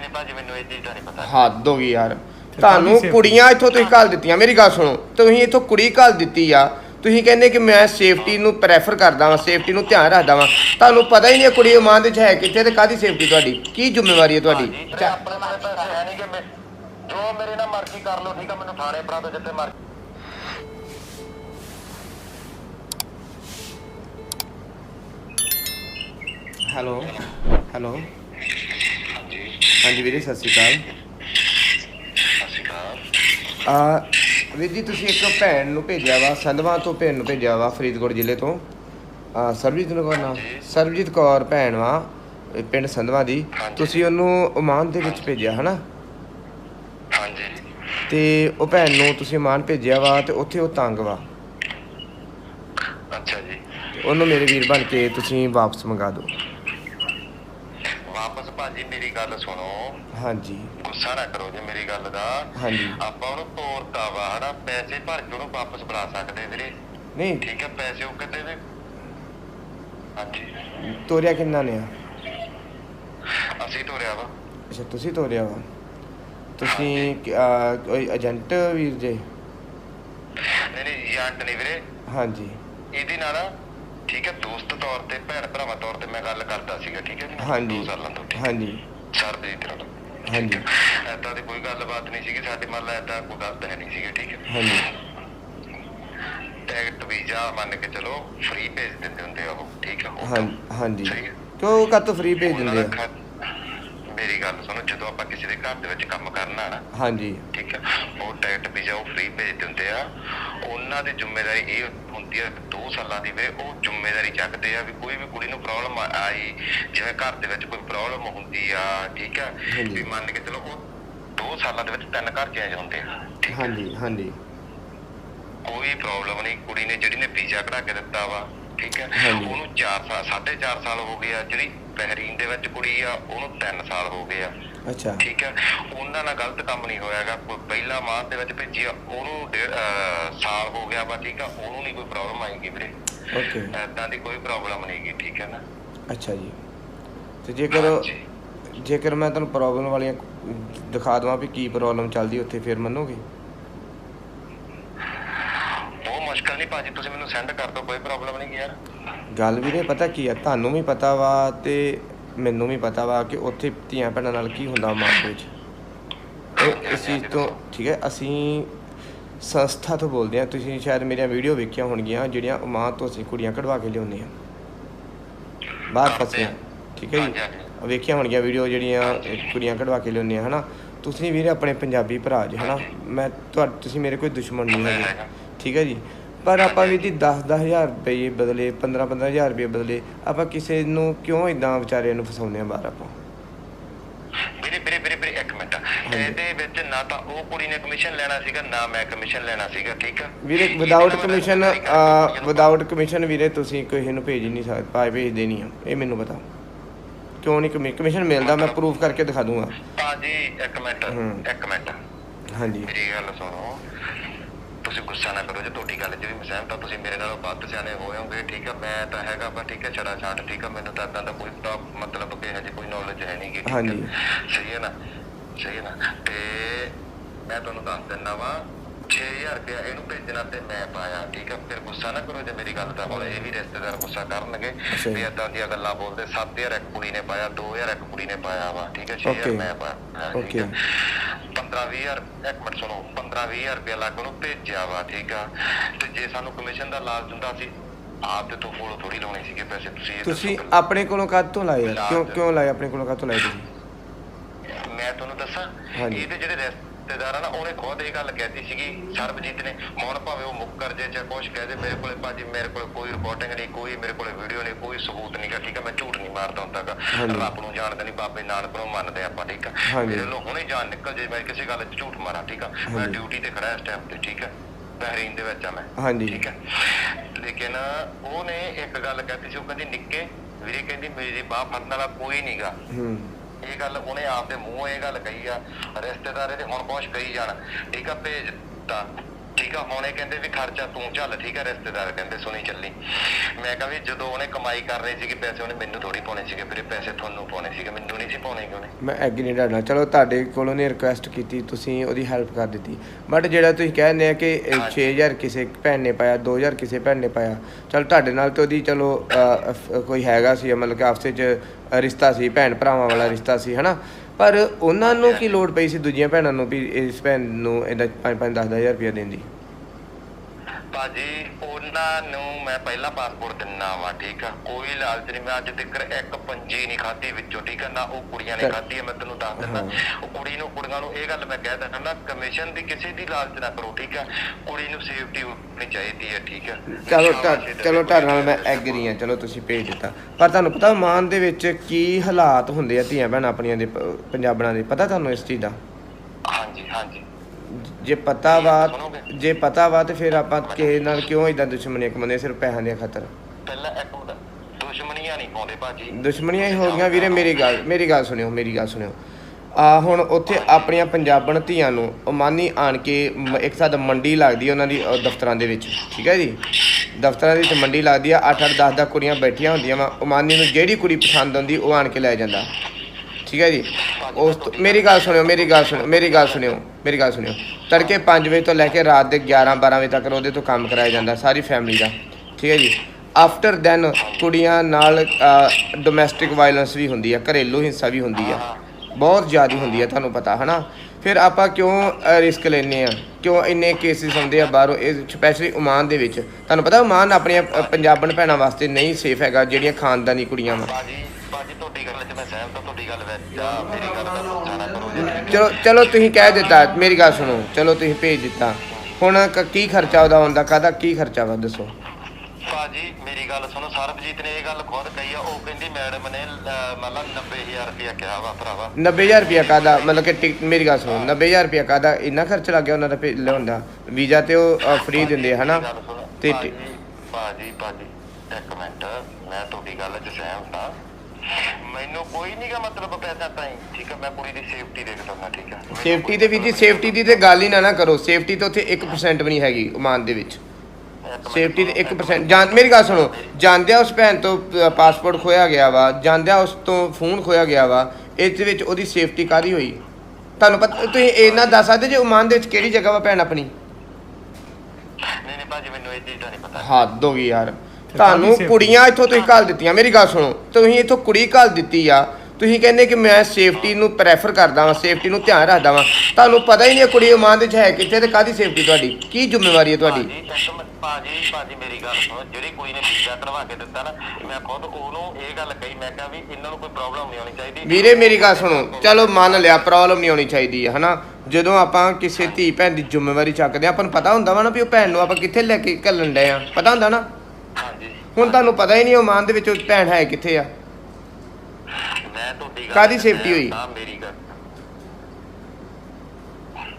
ਨਹੀਂ ਨਹੀਂ ਭਾਜੀ ਮੈਨੂੰ ਇਹ ਚੀਜ਼ ਦਾ ਨਹੀਂ ਪਤਾ। ਹੱਦ ਹੋ ਗਈ ਯਾਰ। ਤੁਹਾਨੂੰ ਕੁੜੀਆਂ ਇੱਥੋਂ ਤੁਸੀਂ ਘੱਲ ਦਿੱਤੀਆਂ ਮੇਰੀ ਗੱਲ ਸੁਣੋ। ਤੁਸੀਂ ਇੱਥੋਂ ਕੁੜੀ ਘੱਲ ਦਿੱਤੀ ਆ। ਤੁਸੀਂ ਕਹਿੰਦੇ ਕਿ ਮੈਂ ਸੇਫਟੀ ਨੂੰ ਪ੍ਰੈਫਰ ਕਰਦਾ ਵਾਂ ਸੇਫਟੀ ਨੂੰ ਧਿਆਨ ਰੱਖਦਾ ਵਾਂ। ਤੁਹਾਨੂੰ ਪਤਾ ਹੀ ਨਹੀਂ ਇਹ ਕੁੜੀ ਮਾਂ ਦੇ ਚ ਹੈ ਕਿੱਥੇ ਤੇ ਕਾਦੀ ਸੇਫਟੀ ਤੁਹਾਡੀ? ਕੀ ਜ਼ਿੰਮੇਵਾਰੀ ਹੈ ਤੁਹਾਡੀ? ਭਾਜੀ, ਆਪਣੇ ਕੋਲੇ ਪੈਸੇ ਹੈ ਨਹੀਂ ਕਿ ਮੈਂ ਜੋ ਮੇਰੇ ਨਾਲ ਮਰਜ਼ੀ ਕਰ ਲਓ ਠੀਕ ਆ ਮੈਨੂੰ ਥਾਣੇ ਭਰਾ ਦਿਓ ਜਿੱਥੇ ਮਰਜ਼ੀ। Hello hello. ਹਾਂਜੀ। ਵੀਰੇ ਸਤਿ ਸ਼੍ਰੀ ਅਕਾਲ। ਆ ਵੀਰ ਜੀ ਤੁਸੀਂ ਇੱਕ ਭੈਣ ਨੂੰ ਭੇਜਿਆ ਵਾ ਸੰਧਵਾ ਤੋਂ ਭੈਣ ਨੂੰ ਭੇਜਿਆ ਵਾ ਫਰੀਦਕੋਟ ਜ਼ਿਲ੍ਹੇ ਤੋਂ। ਆ ਸਰਬਜੀਤ ਕੌਰ ਨਾਮ ਸਰਬਜੀਤ ਕੌਰ ਭੈਣ ਵਾ ਪਿੰਡ ਸੰਧਵਾ ਦੀ। ਤੁਸੀਂ ਉਹਨੂੰ ਓਮਾਨ ਦੇ ਵਿੱਚ ਭੇਜਿਆ ਹਨਾ? ਹਾਂਜੀ। ਤੇ ਉਹ ਭੈਣ ਨੂੰ ਤੁਸੀਂ ਓਮਾਨ ਭੇਜਿਆ ਵਾ ਤੇ ਉੱਥੇ ਉਹ ਤੰਗ ਵਾ। ਅੱਛਾ ਜੀ। ਉਹਨੂੰ ਮੇਰੇ ਵੀਰ ਬਣ ਕੇ ਤੁਸੀਂ ਵਾਪਸ ਮੰਗਾ ਦਿਓ। ਭਾਜੀ ਮੇਰੀ ਗੱਲ ਸੁਣੋ। ਹਾਂਜੀ। ਗੁੱਸਾ ਨਾ ਕਰੋ ਜੀ ਮੇਰੀ ਗੱਲ ਦਾ। ਹਾਂਜੀ। ਆਪਾਂ ਉਹਨੂੰ ਤੋਰਤਾ ਵਾ ਹਨਾ? ਪੈਸੇ ਭਰ ਕੇ ਉਹਨੂੰ ਵਾਪਸ ਬੁਲਾ ਸਕਦੇ ਵੀਰੇ। ਨਹੀਂ। ਠੀਕ ਹੈ ਪੈਸੇ ਉਹ ਕਿਤੇ ਵੀ ਹਾਂਜੀ। ਤੋਰਿਆ ਕਿੰਨਾ ਨੇ ਆ? ਅਸੀਂ ਤੋਰਿਆ ਵਾ। ਅੱਛਾ ਤੁਸੀਂ ਤੋਰਿਆ ਵਾ। ਤੁਸੀਂ ਕੋਈ ਏਜੰਟ ਵੀਰ ਜੇ? ਨਹੀਂ ਨਹੀਂ ਏਜੰਟ ਨਹੀਂ ਵੀਰੇ। ਹਾਂਜੀ। ਇਹਦੇ ਨਾਲ ਠੀਕ ਹੈ ਦੋਸਤ ਤੌਰ ਤੇ ਭੈਣ ਭਰਾਵਾਂ ਤੌਰ ਤੇ ਮੈਂ ਗੱਲ ਕਰਦਾ ਸੀਗਾ ਠੀਕ ਹੈ ਜੀ? ਹਾਂਜੀ ਸਾਲਾਂ ਤੋਂ ਹਾਂਜੀ। ਸਰ ਦੇ ਨਾਲ ਹਾਂਜੀ। ਐਦਾਂ ਦੀ ਕੋਈ ਗੱਲਬਾਤ ਨਹੀਂ ਸੀਗੀ ਸਾਡੇ ਮੱਲ ਐਦਾਂ ਕੋਈ ਗੱਲ ਤਾਂ ਨਹੀਂ ਸੀਗੀ ਠੀਕ ਹੈ। ਹਾਂਜੀ। ਟਿਕਟ ਵੀਜ਼ਾ ਮੰਨ ਕੇ ਚਲੋ ਫ੍ਰੀ ਭੇਜ ਦਿੰਦੇ ਹੁੰਦੇ ਆ ਉਹ ਠੀਕ ਹੈ ਹਾਂ ਹਾਂਜੀ ਸਹੀ ਹੈ। ਕਿਉਂ ਕਾਤੋਂ ਫ੍ਰੀ ਭੇਜ ਦਿੰਦੇ ਆ? ਮੇਰੀ ਗੱਲ ਸੁਣੋ ਜਦੋਂ ਆਪਾਂ ਕਿਸੇ ਦੇ ਘਰ ਦੇ ਵਿੱਚ ਕੰਮ ਕਰਨਾ ਨਾ ਹਾਂਜੀ ਠੀਕ ਹੈ ਉਹ ਟਿਕਟ ਵੀਜ਼ਾ ਉਹ ਫ੍ਰੀ ਭੇਜ ਦਿੰਦੇ ਆ ਉਹਨਾਂ ਦੀ ਜ਼ਿੰਮੇਵਾਰੀ ਇਹ ਹੁੰਦੀ ਹੈ 2 ਸਾਲਾਂ ਦੀ ਵੇ ਉਹ ਜ਼ਿੰਮੇਵਾਰੀ ਚੱਕਦੇ ਆ ਵੀ ਕੋਈ ਵੀ ਕੁੜੀ ਨੂੰ ਪ੍ਰੋਬਲਮ ਆਈ ਜਿਵੇਂ ਘਰ ਦੇ ਵਿੱਚ ਕੋਈ ਪ੍ਰੋਬਲਮ ਹੁੰਦੀ ਆ ਠੀਕ ਹੈ। ਵੀ ਮੰਨ ਕੇ ਚਲੋ ਉਹ 2 ਸਾਲਾਂ ਦੇ ਵਿੱਚ ਤਿੰਨ ਘਰ ਚੇਂਜ ਹੁੰਦੇ ਆ ਠੀਕ ਹੈ ਹਾਂਜੀ ਹਾਂਜੀ ਕੋਈ ਪ੍ਰੋਬਲਮ ਨਹੀਂ ਕੁੜੀ ਨੇ ਜਿਹੜੀ ਨੇ ਵੀਜ਼ਾ ਕਢਾ ਕੇ ਦਿੱਤਾ ਵਾ ਠੀਕ ਹੈ। ਉਹਨੂੰ 4 ਸਾਲ 4.5 ਸਾਲ ਹੋ ਗਏ ਆ ਜਿਹੜੀ ਬਹਿਰੀਨ ਦੇ ਵਿੱਚ ਕੁੜੀ ਆ ਉਹਨੂੰ 3 ਸਾਲ ਹੋ ਗਏ ਆ। ਅੱਛਾ। ਠੀਕ ਹੈ ਉਹਨਾਂ ਨਾਲ ਗਲਤ ਕੰਮ ਨਹੀਂ ਹੋਇਆਗਾ ਕੋਈ ਪਹਿਲਾ ਮਾਹ ਦੇ ਵਿੱਚ ਭੇਜੀ ਆ ਉਹਨੂੰ ਸਾਲ ਹੋ ਗਿਆ ਵਾ ਠੀਕ ਆ? ਉਹਨੂੰ ਨਹੀਂ ਕੋਈ ਪ੍ਰੋਬਲਮ ਆਏਗੀ ਵੀਰੇ। ਓਕੇ ਐਦਾਂ ਦੀ ਕੋਈ ਪ੍ਰੋਬਲਮ ਨਹੀਂਗੀ ਠੀਕ ਹੈ ਨਾ? ਅੱਛਾ ਜੀ। ਤੇ ਜੇਕਰ। ਜੇਕਰ ਮੈਂ ਤੁਹਾਨੂੰ ਪ੍ਰੋਬਲਮ ਵਾਲੀਆਂ ਦਿਖਾ ਦਵਾਂ ਵੀ ਕੀ ਪ੍ਰੋਬਲਮ ਚੱਲਦੀ ਉੱਥੇ ਫਿਰ ਮੰਨੋਗੇ? ਮੁਸ਼ਕਲ ਨਹੀਂ ਭਾਜੀ ਤੁਸੀਂ ਮੈਨੂੰ ਸੈਂਡ ਕਰ ਦਿਓ ਕੋਈ ਪ੍ਰੋਬਲਮ ਨਹੀਂ ਯਾਰ। ਗੱਲ ਵੀਰੇ ਪਤਾ ਕੀ ਆ? ਤੁਹਾਨੂੰ ਵੀ ਪਤਾ ਵਾ ਤੇ ਮੈਨੂੰ ਵੀ ਪਤਾ ਵਾ ਕਿ ਉੱਥੇ ਧੀਆਂ ਭੈਣਾਂ ਨਾਲ ਕੀ ਹੁੰਦਾ ਮਾਪੇ ਵਿੱਚ। ਇਹ ਇਸ ਚੀਜ਼ ਤੋਂ ਠੀਕ ਹੈ ਅਸੀਂ ਸੰਸਥਾ ਤੋਂ ਬੋਲਦੇ ਆ ਤੁਸੀਂ ਸ਼ਾਇਦ ਮੇਰੀਆਂ ਵੀਡੀਓ ਵੇਖੀਆਂ ਹੋਣਗੀਆਂ ਜਿਹੜੀਆਂ ਮਾਂ ਤੋਂ ਅਸੀਂ ਕੁੜੀਆਂ ਕਢਵਾ ਕੇ ਲਿਆਉਂਦੇ ਆ ਬਾਹਰ ਫਸੀਆਂ ਠੀਕ ਹੈ ਜੀ? ਵੇਖੀਆਂ ਹੋਣਗੀਆਂ ਵੀਡੀਓ ਜਿਹੜੀਆਂ ਕੁੜੀਆਂ ਕਢਵਾ ਕੇ ਲਿਆਉਂਦੇ ਆ ਹਨਾ? ਤੁਸੀਂ ਵੀਰੇ ਆਪਣੇ ਪੰਜਾਬੀ ਭਰਾ ਜੀ ਹਨਾ? ਮੈਂ ਤੁਹਾਡੇ ਤੁਸੀਂ ਮੇਰੇ ਕੋਈ ਦੁਸ਼ਮਣ ਨਹੀਂ ਹੈਗਾ। ਠੀਕ ਹੈ ਜੀ? ਪਰ ਆਪਾਂ ਵੀ ਜੀ 10 10000 ਰੁਪਏ ਬਦਲੇ 15 15000 ਰੁਪਏ ਬਦਲੇ ਆਪਾਂ ਕਿਸੇ ਨੂੰ ਕਿਉਂ ਇਦਾਂ ਵਿਚਾਰਿਆਂ ਨੂੰ ਫਸਾਉਂਦੇ ਆ ਬਾਹਰ ਆਪਾਂ? ਵੀਰੇ ਵੀਰੇ ਵੀਰੇ ਵੀਰੇ ਇੱਕ ਮਿੰਟ। ਇਹਦੇ ਵਿੱਚ ਨਾ ਤਾਂ ਉਹ ਕੁੜੀ ਨੇ ਕਮਿਸ਼ਨ ਲੈਣਾ ਸੀਗਾ ਨਾ ਮੈਂ ਕਮਿਸ਼ਨ ਲੈਣਾ ਸੀਗਾ ਠੀਕ ਆ? ਵੀਰੇ ਵਿਦਆਊਟ ਕਮਿਸ਼ਨ ਵਿਦਆਊਟ ਕਮਿਸ਼ਨ ਵੀਰੇ ਤੁਸੀਂ ਕਿਸੇ ਨੂੰ ਭੇਜ ਹੀ ਨਹੀਂ ਸਕਦੇ ਭਾਵੇਂ ਭੇਜਦੇ ਨਹੀਂ ਆ। ਇਹ ਮੈਨੂੰ ਪਤਾ। ਕਿਉਂ ਨਹੀਂ ਕਮਿਸ਼ਨ ਮਿਲਦਾ ਮੈਂ ਪ੍ਰੂਫ ਕਰਕੇ ਦਿਖਾ ਦੂੰਗਾ। ਭਾਜੀ ਇੱਕ ਮਿੰਟ। ਇੱਕ ਮਿੰਟ। ਹਾਂਜੀ। ਮੇਰੀ ਗੱਲ ਸੁਣੋ। ਤੁਸੀਂ ਗੁੱਸਾ ਨਾ ਕਰੋ ਜੇ ਤੁਹਾਡੀ ਗੱਲ ਜਿਹੜੀ ਮੈਂ ਸਹਿਮਤ ਹਾਂ ਤੁਸੀਂ ਮੇਰੇ ਨਾਲੋਂ ਵੱਧ ਸਿਆਣੇ ਹੋਏ ਹੋਗੇ ਠੀਕ ਆ ਮੈਂ ਤਾਂ ਹੈਗਾ ਪਰ ਠੀਕ ਹੈ ਛੜਾ ਛਾਟ ਠੀਕ ਆ ਮੈਨੂੰ ਤਾਂ ਦਾ ਕੋਈ ਮਤਲਬ ਕਿ ਹਜੇ ਕੋਈ ਨੌਲੇਜ ਹੈ ਨਹੀਂ ਆ? ਹਾਂਜੀ। ਸਹੀ ਹੈ ਨਾ ਸਹੀ ਹੈ ਨਾ ਤੇ ਮੈਂ ਤੁਹਾਨੂੰ ਦੱਸ ਦਿੰਦਾ ਵਾਂ 6000 ਰੁਪਇਆ ਇਹਨੂੰ ਭੇਜਣਾ ਤੇ ਮੈਂ ਪਾਇਆ ਠੀਕ ਆ ਫਿਰ ਗੁੱਸਾ ਨਾ ਕਰੋ ਜੇ ਮੇਰੀ ਗੱਲ ਦਾ ਹੁਣ ਇਹ ਵੀ ਰਿਸ਼ਤੇਦਾਰ ਗੁੱਸਾ ਕਰਨਗੇ। ਵੀ ਏਦਾਂ ਦੀਆਂ ਗੱਲਾਂ ਬੋਲਦੇ 7000 ਇੱਕ ਕੁੜੀ ਨੇ ਪਾਇਆ 2000 ਇੱਕ ਕੁੜੀ ਨੇ ਪਾਇਆ ਵਾ ਠੀਕ ਹੈ 6000 Okay. ਮੈਂ ਪਾਇਆ. ਹੈ 15-20000 ਇੱਕ ਮਿੰਟ ਸੁਣੋ 15-20000 ਰੁਪਏ ਲੱਗ ਉਹਨੂੰ ਭੇਜਿਆ ਵਾ ਠੀਕ ਆ ਤੇ ਜੇ ਸਾਨੂੰ ਕਮਿਸ਼ਨ ਦਾ ਲਾਲਚ ਹੁੰਦਾ ਸੀ ਆਪ ਤੇ ਤੋਂ ਕੋਲ ਥੋੜੀ ਲਾਉਣੇ ਸੀਗੇ ਪੈਸੇ ਤੁਸੀਂ ਤੁਸੀਂ ਆਪਣੇ ਕੋਲੋਂ ਕਾਹਤੋਂ ਲਾਏ ਆ? ਕਿਉਂ ਕਿਉਂ ਲਾਏ ਆਪਣੇ ਕੋਲੋਂ ਕਾਹਤੋਂ ਲਾਏ ਤੁਸੀਂ ਮੈਂ ਤੁਹਾਨੂੰ ਦੱਸਾਂ। ਇਹਦੇ ਜਿਹੜੇ ਰਿਸ਼ਤੇਦਾਰ ਆ ਨਾ ਉਹਨੇ ਖੁਦ ਇਹ ਗੱਲ ਕਹਿਤੀ ਸੀਗੀ ਸਰਬਜੀਤ ਨੇ ਮੌਨ ਭਾਵੇਂ ਉਹ ਮੁੱਕਰ ਜੇ ਜਾਂ ਕੁਛ ਕਹਿ ਦੇ ਮੇਰੇ ਕੋਲੇ ਭਾਜੀ ਮੇਰੇ ਕੋਲੇ ਕੋਈ ਰਿਪੋਰਟਿੰਗ ਨਹੀਂ ਕੋਈ ਮੇਰੇ ਕੋਲੇ ਵੀਡੀਓ ਨਹੀਂ ਕੋਈ ਸਬੂਤ ਨਹੀਂਗਾ ਠੀਕ ਆ ਮੈਂ ਝੂਠ ਨਹੀਂ ਮਾਰਦਾ ਹੁੰਦਾ ਗਾ ਹਾਂਜੀ। ਰੱਬ ਨੂੰ ਜਾਣਦੇ ਨਹੀਂ ਬਾਬੇ ਨਾਨਕ ਨੂੰ ਮੰਨਦੇ ਆਪਾਂ ਠੀਕ ਆ। ਮੇਰੇ ਲੋ ਹੁਣੇ ਜਾਨ ਨਿਕਲ ਜੇ ਮੈਂ ਕਿਸੇ ਗੱਲ 'ਚ ਝੂਠ ਮਾਰਾਂ ਠੀਕ ਆ ਮੈਂ। ਡਿਊਟੀ ਤੇ ਖੜਾ ਇਸ ਟਾਈਮ ਤੇ ਠੀਕ ਆ ਬਹਿਰੀਨ ਦੇ ਵਿੱਚ ਆ ਮੈਂ ਹਾਂਜੀ। ਠੀਕ ਆ ਲੇਕਿਨ ਉਹਨੇ ਇੱਕ ਗੱਲ ਕਹਿਤੀ ਸੀ ਉਹ ਕਹਿੰਦੀ ਨਿੱਕੇ ਵੀਰੇ ਕਹਿੰਦੀ ਮੇਰੀ ਬਾਹ ਫੜਨ ਵਾਲਾ ਕੋਈ ਨਹੀਂਗਾ ਹੂੰ ਇਹ ਗੱਲ ਉਹਨੇ ਆਪਦੇ ਮੂੰਹੋਂ ਇਹ ਗੱਲ ਕਹੀ ਆ? ਰਿਸ਼ਤੇਦਾਰ ਇਹਦੇ ਹੁਣ ਕੁਛ ਕਹੀ ਜਾਣ। ਠੀਕ ਆ ਭੇਜਤਾ ਠੀਕ ਆ ਹੁਣ ਇਹ ਕਹਿੰਦੇ ਵੀ ਖਰਚਾ ਤੂੰ ਚੱਲ ਠੀਕ ਆ ਰਿਸ਼ਤੇਦਾਰ ਕਹਿੰਦੇ ਸੁਣੀ ਚੱਲੀ। ਮੈਂ ਕਿਹਾ ਵੀ ਜਦੋਂ ਉਹਨੇ ਕਮਾਈ ਕਰ ਰਹੀ ਸੀਗੀ ਪੈਸੇ ਉਹਨੇ ਮੈਨੂੰ ਥੋੜੀ ਪਾਉਣੇ ਸੀਗੇ ਫਿਰ ਇਹ ਪੈਸੇ ਤੁਹਾਨੂੰ ਪਾਉਣੇ ਸੀਗੇ ਮੈਨੂੰ ਨਹੀਂ ਸੀ ਪਾਉਣੇ ਕਿ ਉਹਨੇ ਮੈਂ ਐਗਰੀ ਨਹੀਂ ਡਰਨਾ। ਚਲੋ ਤੁਹਾਡੇ ਕੋਲੋਂ ਨੇ ਰਿਕੁਐਸਟ ਕੀਤੀ ਤੁਸੀਂ ਉਹਦੀ ਹੈਲਪ ਕਰ ਦਿੱਤੀ। ਬਟ ਜਿਹੜਾ ਤੁਸੀਂ ਕਹਿੰਦੇ ਆ ਕਿ ਇਹ 6000 ਕਿਸੇ ਭੈਣ ਨੇ ਪਾਇਆ 2000 ਕਿਸੇ ਭੈਣ ਨੇ ਪਾਇਆ ਚਲ ਤੁਹਾਡੇ ਨਾਲ ਤੇ ਉਹਦੀ ਚਲੋ ਕੋਈ ਹੈਗਾ ਸੀ ਮਤਲਬ ਕਿ ਆਪਸੇ ਚ ਰਿਸ਼ਤਾ ਸੀ, ਭੈਣ ਭਰਾਵਾਂ ਵਾਲਾ ਰਿਸ਼ਤਾ ਸੀ, ਹਨਾ? ਪਰ ਉਹਨਾਂ ਨੂੰ ਕੀ ਲੋੜ ਪਈ ਸੀ ਦੂਜੀਆਂ ਭੈਣਾਂ ਨੂੰ ਵੀ ਇਸ ਭੈਣ ਨੂੰ ਇਹਦਾ 5-5 10000 ਰੁਪਇਆ ਦੇਣ ਦੀ? ਭਾਜੀ ਉਹਨਾਂ ਨੂੰ ਮੈਂ ਪਹਿਲਾਂ ਪਾਸਪੋਰਟ ਦਿੰਨਾ ਵਾ ਠੀਕ ਆ? ਕੋਈ ਲਾਲਚ ਨਹੀਂ ਮੈਂ ਅੱਜ ਤੱਕ ਇੱਕ ਪੰਜੀ ਨਹੀਂ ਖਾਧੀ ਵਿੱਚੋਂ ਠੀਕ ਆ? ਨਾ ਉਹ ਕੁੜੀਆਂ ਨੇ। ਖਾਧੀ ਮੈਂ ਤੈਨੂੰ ਦੱਸ ਦਿੰਦਾ। ਉਹ ਕੁੜੀ ਨੂੰ ਕੁੜੀਆਂ ਨੂੰ ਇਹ ਗੱਲ ਮੈਂ ਕਹਿ ਦਿੰਦਾ ਨਾ ਕਮਿਸ਼ਨ ਦੀ ਕਿਸੇ ਦੀ ਲਾਲਚ ਨਾ ਕਰੋ ਠੀਕ ਆ? ਕੁੜੀ ਨੂੰ ਸੇਫਟੀ ਹੋਣੀ ਚਾਹੀਦੀ ਹੈ ਠੀਕ ਆ? ਚਲੋ ਚਲੋ ਤੁਹਾਡੇ ਨਾਲ ਮੈਂ ਐਗਰੀ ਹਾਂ ਚਲੋ ਤੁਸੀਂ ਭੇਜ ਦਿੱਤਾ। ਪਰ ਤੁਹਾਨੂੰ ਪਤਾ ਮਾਨ ਦੇ ਵਿੱਚ ਕੀ ਹਾਲਾਤ ਹੁੰਦੇ ਆ ਧੀਆਂ ਭੈਣਾਂ ਆਪਣੀਆਂ ਦੇ ਪੰਜਾਬਣਾਂ ਦੇ? ਪਤਾ ਤੁਹਾਨੂੰ ਇਸ ਚੀਜ਼ ਦਾ? ਹਾਂਜੀ ਹਾਂਜੀ। ਜੇ ਪਤਾ ਵਾ ਜੇ ਪਤਾ ਵਾ ਤੇ ਫਿਰ ਆਪਾਂ ਕਿਸੇ ਨਾਲ ਕਿਉਂ ਇਦਾਂ ਦੁਸ਼ਮਣੀਆਂ ਕਮਾਉਂਦੇ ਸਿਰਫ ਪੈਸਿਆਂ ਦੇ ਖਾਤਰ? ਪਹਿਲਾਂ ਇੱਕ ਮਿੰਟ ਦੁਸ਼ਮਣੀਆਂ ਨਹੀਂ ਪਾਉਂਦੇ ਭਾਜੀ। ਦੁਸ਼ਮਣੀਆਂ ਹੀ ਹੋ ਗਈਆਂ ਵੀਰੇ ਮੇਰੀ ਗੱਲ ਮੇਰੀ ਗੱਲ ਸੁਣਿਓ ਮੇਰੀ ਗੱਲ ਸੁਣਿਓ। ਆ ਹੁਣ ਉੱਥੇ ਆਪਣੀਆਂ ਪੰਜਾਬਣ ਧੀਆਂ ਨੂੰ ਉਮਾਨੀ ਆਣ ਕੇ ਇੱਕ ਸਾਡ ਮੰਡੀ ਲੱਗਦੀ ਉਹਨਾਂ ਦੀ ਦਫ਼ਤਰਾਂ ਦੇ ਵਿੱਚ ਠੀਕ ਹੈ ਜੀ? ਦਫ਼ਤਰਾਂ ਦੇ ਵਿੱਚ ਮੰਡੀ ਲੱਗਦੀ ਆ 8 8 10 10 ਕੁੜੀਆਂ ਬੈਠੀਆਂ ਹੁੰਦੀਆਂ ਵਾ ਉਮਾਨੀ ਨੂੰ ਜਿਹੜੀ ਕੁੜੀ ਪਸੰਦ ਆਉਂਦੀ ਉਹ ਆਣ ਕੇ ਲੈ ਜਾਂਦਾ। ਠੀਕ ਹੈ ਜੀ? ਉਸ ਤੋਂ ਮੇਰੀ ਗੱਲ ਸੁਣਿਓ ਮੇਰੀ ਗੱਲ ਸੁਣਿਓ ਮੇਰੀ ਗੱਲ ਸੁਣਿਓ ਮੇਰੀ ਗੱਲ ਸੁਣਿਓ। ਤੜਕੇ 5 ਵਜੇ ਤੋਂ ਲੈ ਕੇ ਰਾਤ ਦੇ 11 12 ਵਜੇ ਤੱਕ ਉਹਦੇ ਤੋਂ ਕੰਮ ਕਰਾਇਆ ਜਾਂਦਾ ਸਾਰੀ ਫੈਮਿਲੀ ਦਾ। ਠੀਕ ਹੈ ਜੀ? ਆਫਟਰ ਦੈਨ ਕੁੜੀਆਂ ਨਾਲ ਡੋਮੈਸਟਿਕ ਵਾਇਲੈਂਸ ਵੀ ਹੁੰਦੀ ਆ ਘਰੇਲੂ ਹਿੰਸਾ ਵੀ ਹੁੰਦੀ ਆ। ਬਹੁਤ ਜ਼ਿਆਦਾ ਹੁੰਦੀ ਹੈ ਤੁਹਾਨੂੰ ਪਤਾ ਹਨਾ? ਫਿਰ ਆਪਾਂ ਕਿਉਂ ਰਿਸਕ ਲੈਨੇ ਆ? ਕਿਉਂ ਇੰਨੇ ਕੇਸਿਸ ਹੁੰਦੇ ਆ ਬਾਹਰੋਂ? ਇਹ ਸਪੈਸ਼ਲੀ ਓਮਾਨ ਦੇ ਵਿੱਚ। ਤੁਹਾਨੂੰ ਪਤਾ ਓਮਾਨ ਆਪਣੀਆਂ ਅ, ਪੰਜਾਬਣ ਭੈਣਾਂ ਵਾਸਤੇ ਨਹੀਂ ਸੇਫ ਹੈਗਾ ਜਿਹੜੀਆਂ ਖਾਨਦਾਨੀ ਕੁੜੀਆਂ ਵਾ। ਭਾਜੀ ਤੁਹਾਡੀ ਗੱਲ 'ਚ ਮੈਂ ਸਹਿਮਤ ਹਾਂ ਤੁਹਾਡੀ ਗੱਲ ਵਿੱਚ ਆ ਮੇਰੀ ਗੱਲ ਦਾ ਸਮਝਾਣਾ ਕਰੋ ਜੀ ਚਲੋ ਚਲੋ ਤੁਸੀਂ ਕਹਿ ਦਿੱਤਾ ਮੇਰੀ ਗੱਲ ਸੁਣੋ ਚਲੋ ਤੁਸੀਂ ਭੇਜ ਦਿੱਤਾ। ਹੁਣ ਕ- ਕੀ ਖਰਚਾ ਉਹਦਾ ਹੁੰਦਾ ਕਾਹਦਾ ਕੀ ਖਰਚਾ ਵਾ ਦੱਸੋ। ਭਾਜੀ ਮੇਰੀ ਗੱਲ ਸੁਣੋ ਸਰਬਜੀਤ ਨੇ ਇਹ ਗੱਲ ਖੁਦ ਕਹੀ ਆ ਉਹ ਕਹਿੰਦੀ ਮੈਡਮ ਨੇ ਮਤਲਬ 90000 ਰੁਪਇਆ ਕਿਹਾ ਵਾ ਭਰਾਵਾ। 90000 ਰੁਪਿਆ ਕਾਹਦਾ ਮਤਲਬ ਕਿ ਟਿਕ- ਮੇਰੀ ਗੱਲ ਸੁਣੋ 90000 ਰੁਪਿਆ ਕਾਹਦਾ ਇੰਨਾ ਖਰਚ ਲੱਗ ਗਿਆ ਉਹਨਾਂ ਦਾ ਭੇ- ਲਿਆਉਂਦਾ ਵੀਜ਼ਾ ਤੇ ਉਹ ਫ੍ਰੀ ਦਿੰਦੇ ਆ, ਹਨਾ? ਤੇ ਭਾਜੀ ਭਾਜੀ ਇੱਕ ਮਿੰਟ ਮੈਂ ਤੁਹਾਡੀ ਗੱਲ 'ਚ ਸਹਿਮਤ ਹਾਂ। ਮੈਨੂੰ ਕੋਈ ਨਹੀਂਗਾ ਮਤਲਬ ਪੈਸਾ ਤਾਈ। ਠੀਕ ਆ ਮੈਂ ਕੁੜੀ ਦੀ ਸੇਫਟੀ ਦੇਖਦਾ ਮੈਂ ਠੀਕ ਮੈਨੂੰ ਸੇਫਟੀ ਦੇ ਵਿੱਚ ਜੀ ਸੇਫਟੀ ਦੀ ਤੇ ਗੱਲ ਹੀ ਨਾ ਨਾ ਕਰੋ। ਸੇਫਟੀ ਤਾਂ ਉੱਥੇ 1% ਵੀ ਨਹੀਂ ਹੈਗੀ ਓਮਾਨ ਦੇ ਵਿੱਚ। ਸੇਫਟੀ ਦੇ ਸੁਣੋ, 1% ਜਾਣ ਮੇਰੀ ਗੱਲ ਸੁਣੋ ਜਾਂਦਿਆਂ ਉਸ ਭੈਣ ਤੋਂ ਪਾਸਪੋਰਟ ਖੋਇਆ ਗਿਆ ਵਾ ਜਾਂਦਿਆਂ ਉਸ ਤੋਂ ਫੋਨ ਖੋਇਆ ਗਿਆ ਵਾ ਇਸ ਦੇ ਵਿੱਚ ਉਹਦੀ ਸੇਫਟੀ ਕਾਦੀ ਹੋਈ? ਤੁਹਾਨੂੰ ਪਤਾ ਤੁਸੀਂ ਇਹਨਾਂ ਦੱਸ ਸਕਦੇ ਜੇ ਓਮਾਨ ਦੇ ਵਿੱਚ ਕਿਹੜੀ ਜਗ੍ਹਾ ਵਾ ਭੈਣ ਆਪਣੀ? ਨਹੀਂ ਨਹੀਂ ਭਾਜੀ ਮੈਨੂੰ ਇਹ ਚੀਜ਼ ਦਾ ਨਹੀਂ ਪਤਾ। ਹੱਦ ਹੋ ਗਈ ਯਾਰ। ਤੁਹਾਨੂੰ ਕੁੜੀਆਂ ਇੱਥੋਂ ਤੁਸੀਂ ਘੱਲ ਦਿੱਤੀਆਂ। ਮੇਰੀ ਗੱਲ ਸੁਣੋ ਤੁਸੀਂ ਇੱਥੋਂ ਕੁੜੀ ਘੱਲ ਦਿੱਤੀ ਆ ਤੁਸੀਂ ਕਹਿੰਦੇ ਕਿ ਮੈਂ ਸੇਫਟੀ ਨੂੰ ਪ੍ਰੈਫਰ ਕਰਦਾ ਵਾਂ ਸੇਫਟੀ ਨੂੰ ਧਿਆਨ ਰੱਖਦਾ ਵਾਂ। ਤੁਹਾਨੂੰ ਪਤਾ ਹੀ ਨਹੀਂ ਇਹ ਕੁੜੀ ਓਮਾਨ ਦੇ ਚ ਹੈ ਕਿੱਥੇ ਤੇ ਕਾਦੀ ਸੇਫਟੀ ਤੁਹਾਡੀ? ਕੀ ਜ਼ਿੰਮੇਵਾਰੀ ਹੈ ਤੁਹਾਡੀ? ਭਾਜੀ ਭਾਜੀ ਮੇਰੀ ਗੱਲ ਸੁਣੋ ਜਿਹੜੀ ਕੋਈ ਨੇ ਵੀਜ਼ਾ ਕਢਵਾ ਕੇ ਦਿੱਤਾ ਨਾ ਮੈਂ ਖੁਦ ਉਹਨੂੰ ਇਹ ਗੱਲ ਕਹੀ ਮੈਂ ਕਿਹਾ ਵੀ ਇਹਨਾਂ ਨੂੰ ਕੋਈ ਪ੍ਰੋਬਲਮ ਨਹੀਂ ਆਉਣੀ ਚਾਹੀਦੀ। ਵੀਰੇ ਮੇਰੀ ਗੱਲ ਸੁਣੋ ਚਲੋ ਮੰਨ ਲਿਆ ਪ੍ਰੋਬਲਮ ਨਹੀਂ ਆਉਣੀ ਚਾਹੀਦੀ ਹੈ ਹਨਾ? ਜਦੋਂ ਆਪਾਂ ਕਿਸੇ ਧੀ ਭੈਣ ਦੀ ਜ਼ਿੰਮੇਵਾਰੀ ਚੱਕਦੇ ਆਪਾਂ ਨੂੰ ਪਤਾ ਹੁੰਦਾ ਵਾ ਨਾ ਵੀ ਉਹ ਭੈਣ ਨੂੰ ਆਪਾਂ ਕਿੱਥੇ ਲੈ ਕੇ ਘੱਲਣ ਡਏ ਆ। ਪਤਾ ਹੁੰਦਾ ਨਾ? ਹਾਂਜੀ। ਹੁਣ ਤੁਹਾਨੂੰ ਪਤਾ ਹੀ ਨਹੀਂ ਓਮਾਨ ਦੇ ਵਿੱਚ ਭੈਣ ਹੈ ਕਿੱਥੇ ਆ? ਮੈਂ ਤੁਹਾਡੀ ਗੱਲ ਕਾਹਦੀ safety ਹੋਈ? ਹਾਂ ਮੇਰੀ ਗੱਲ।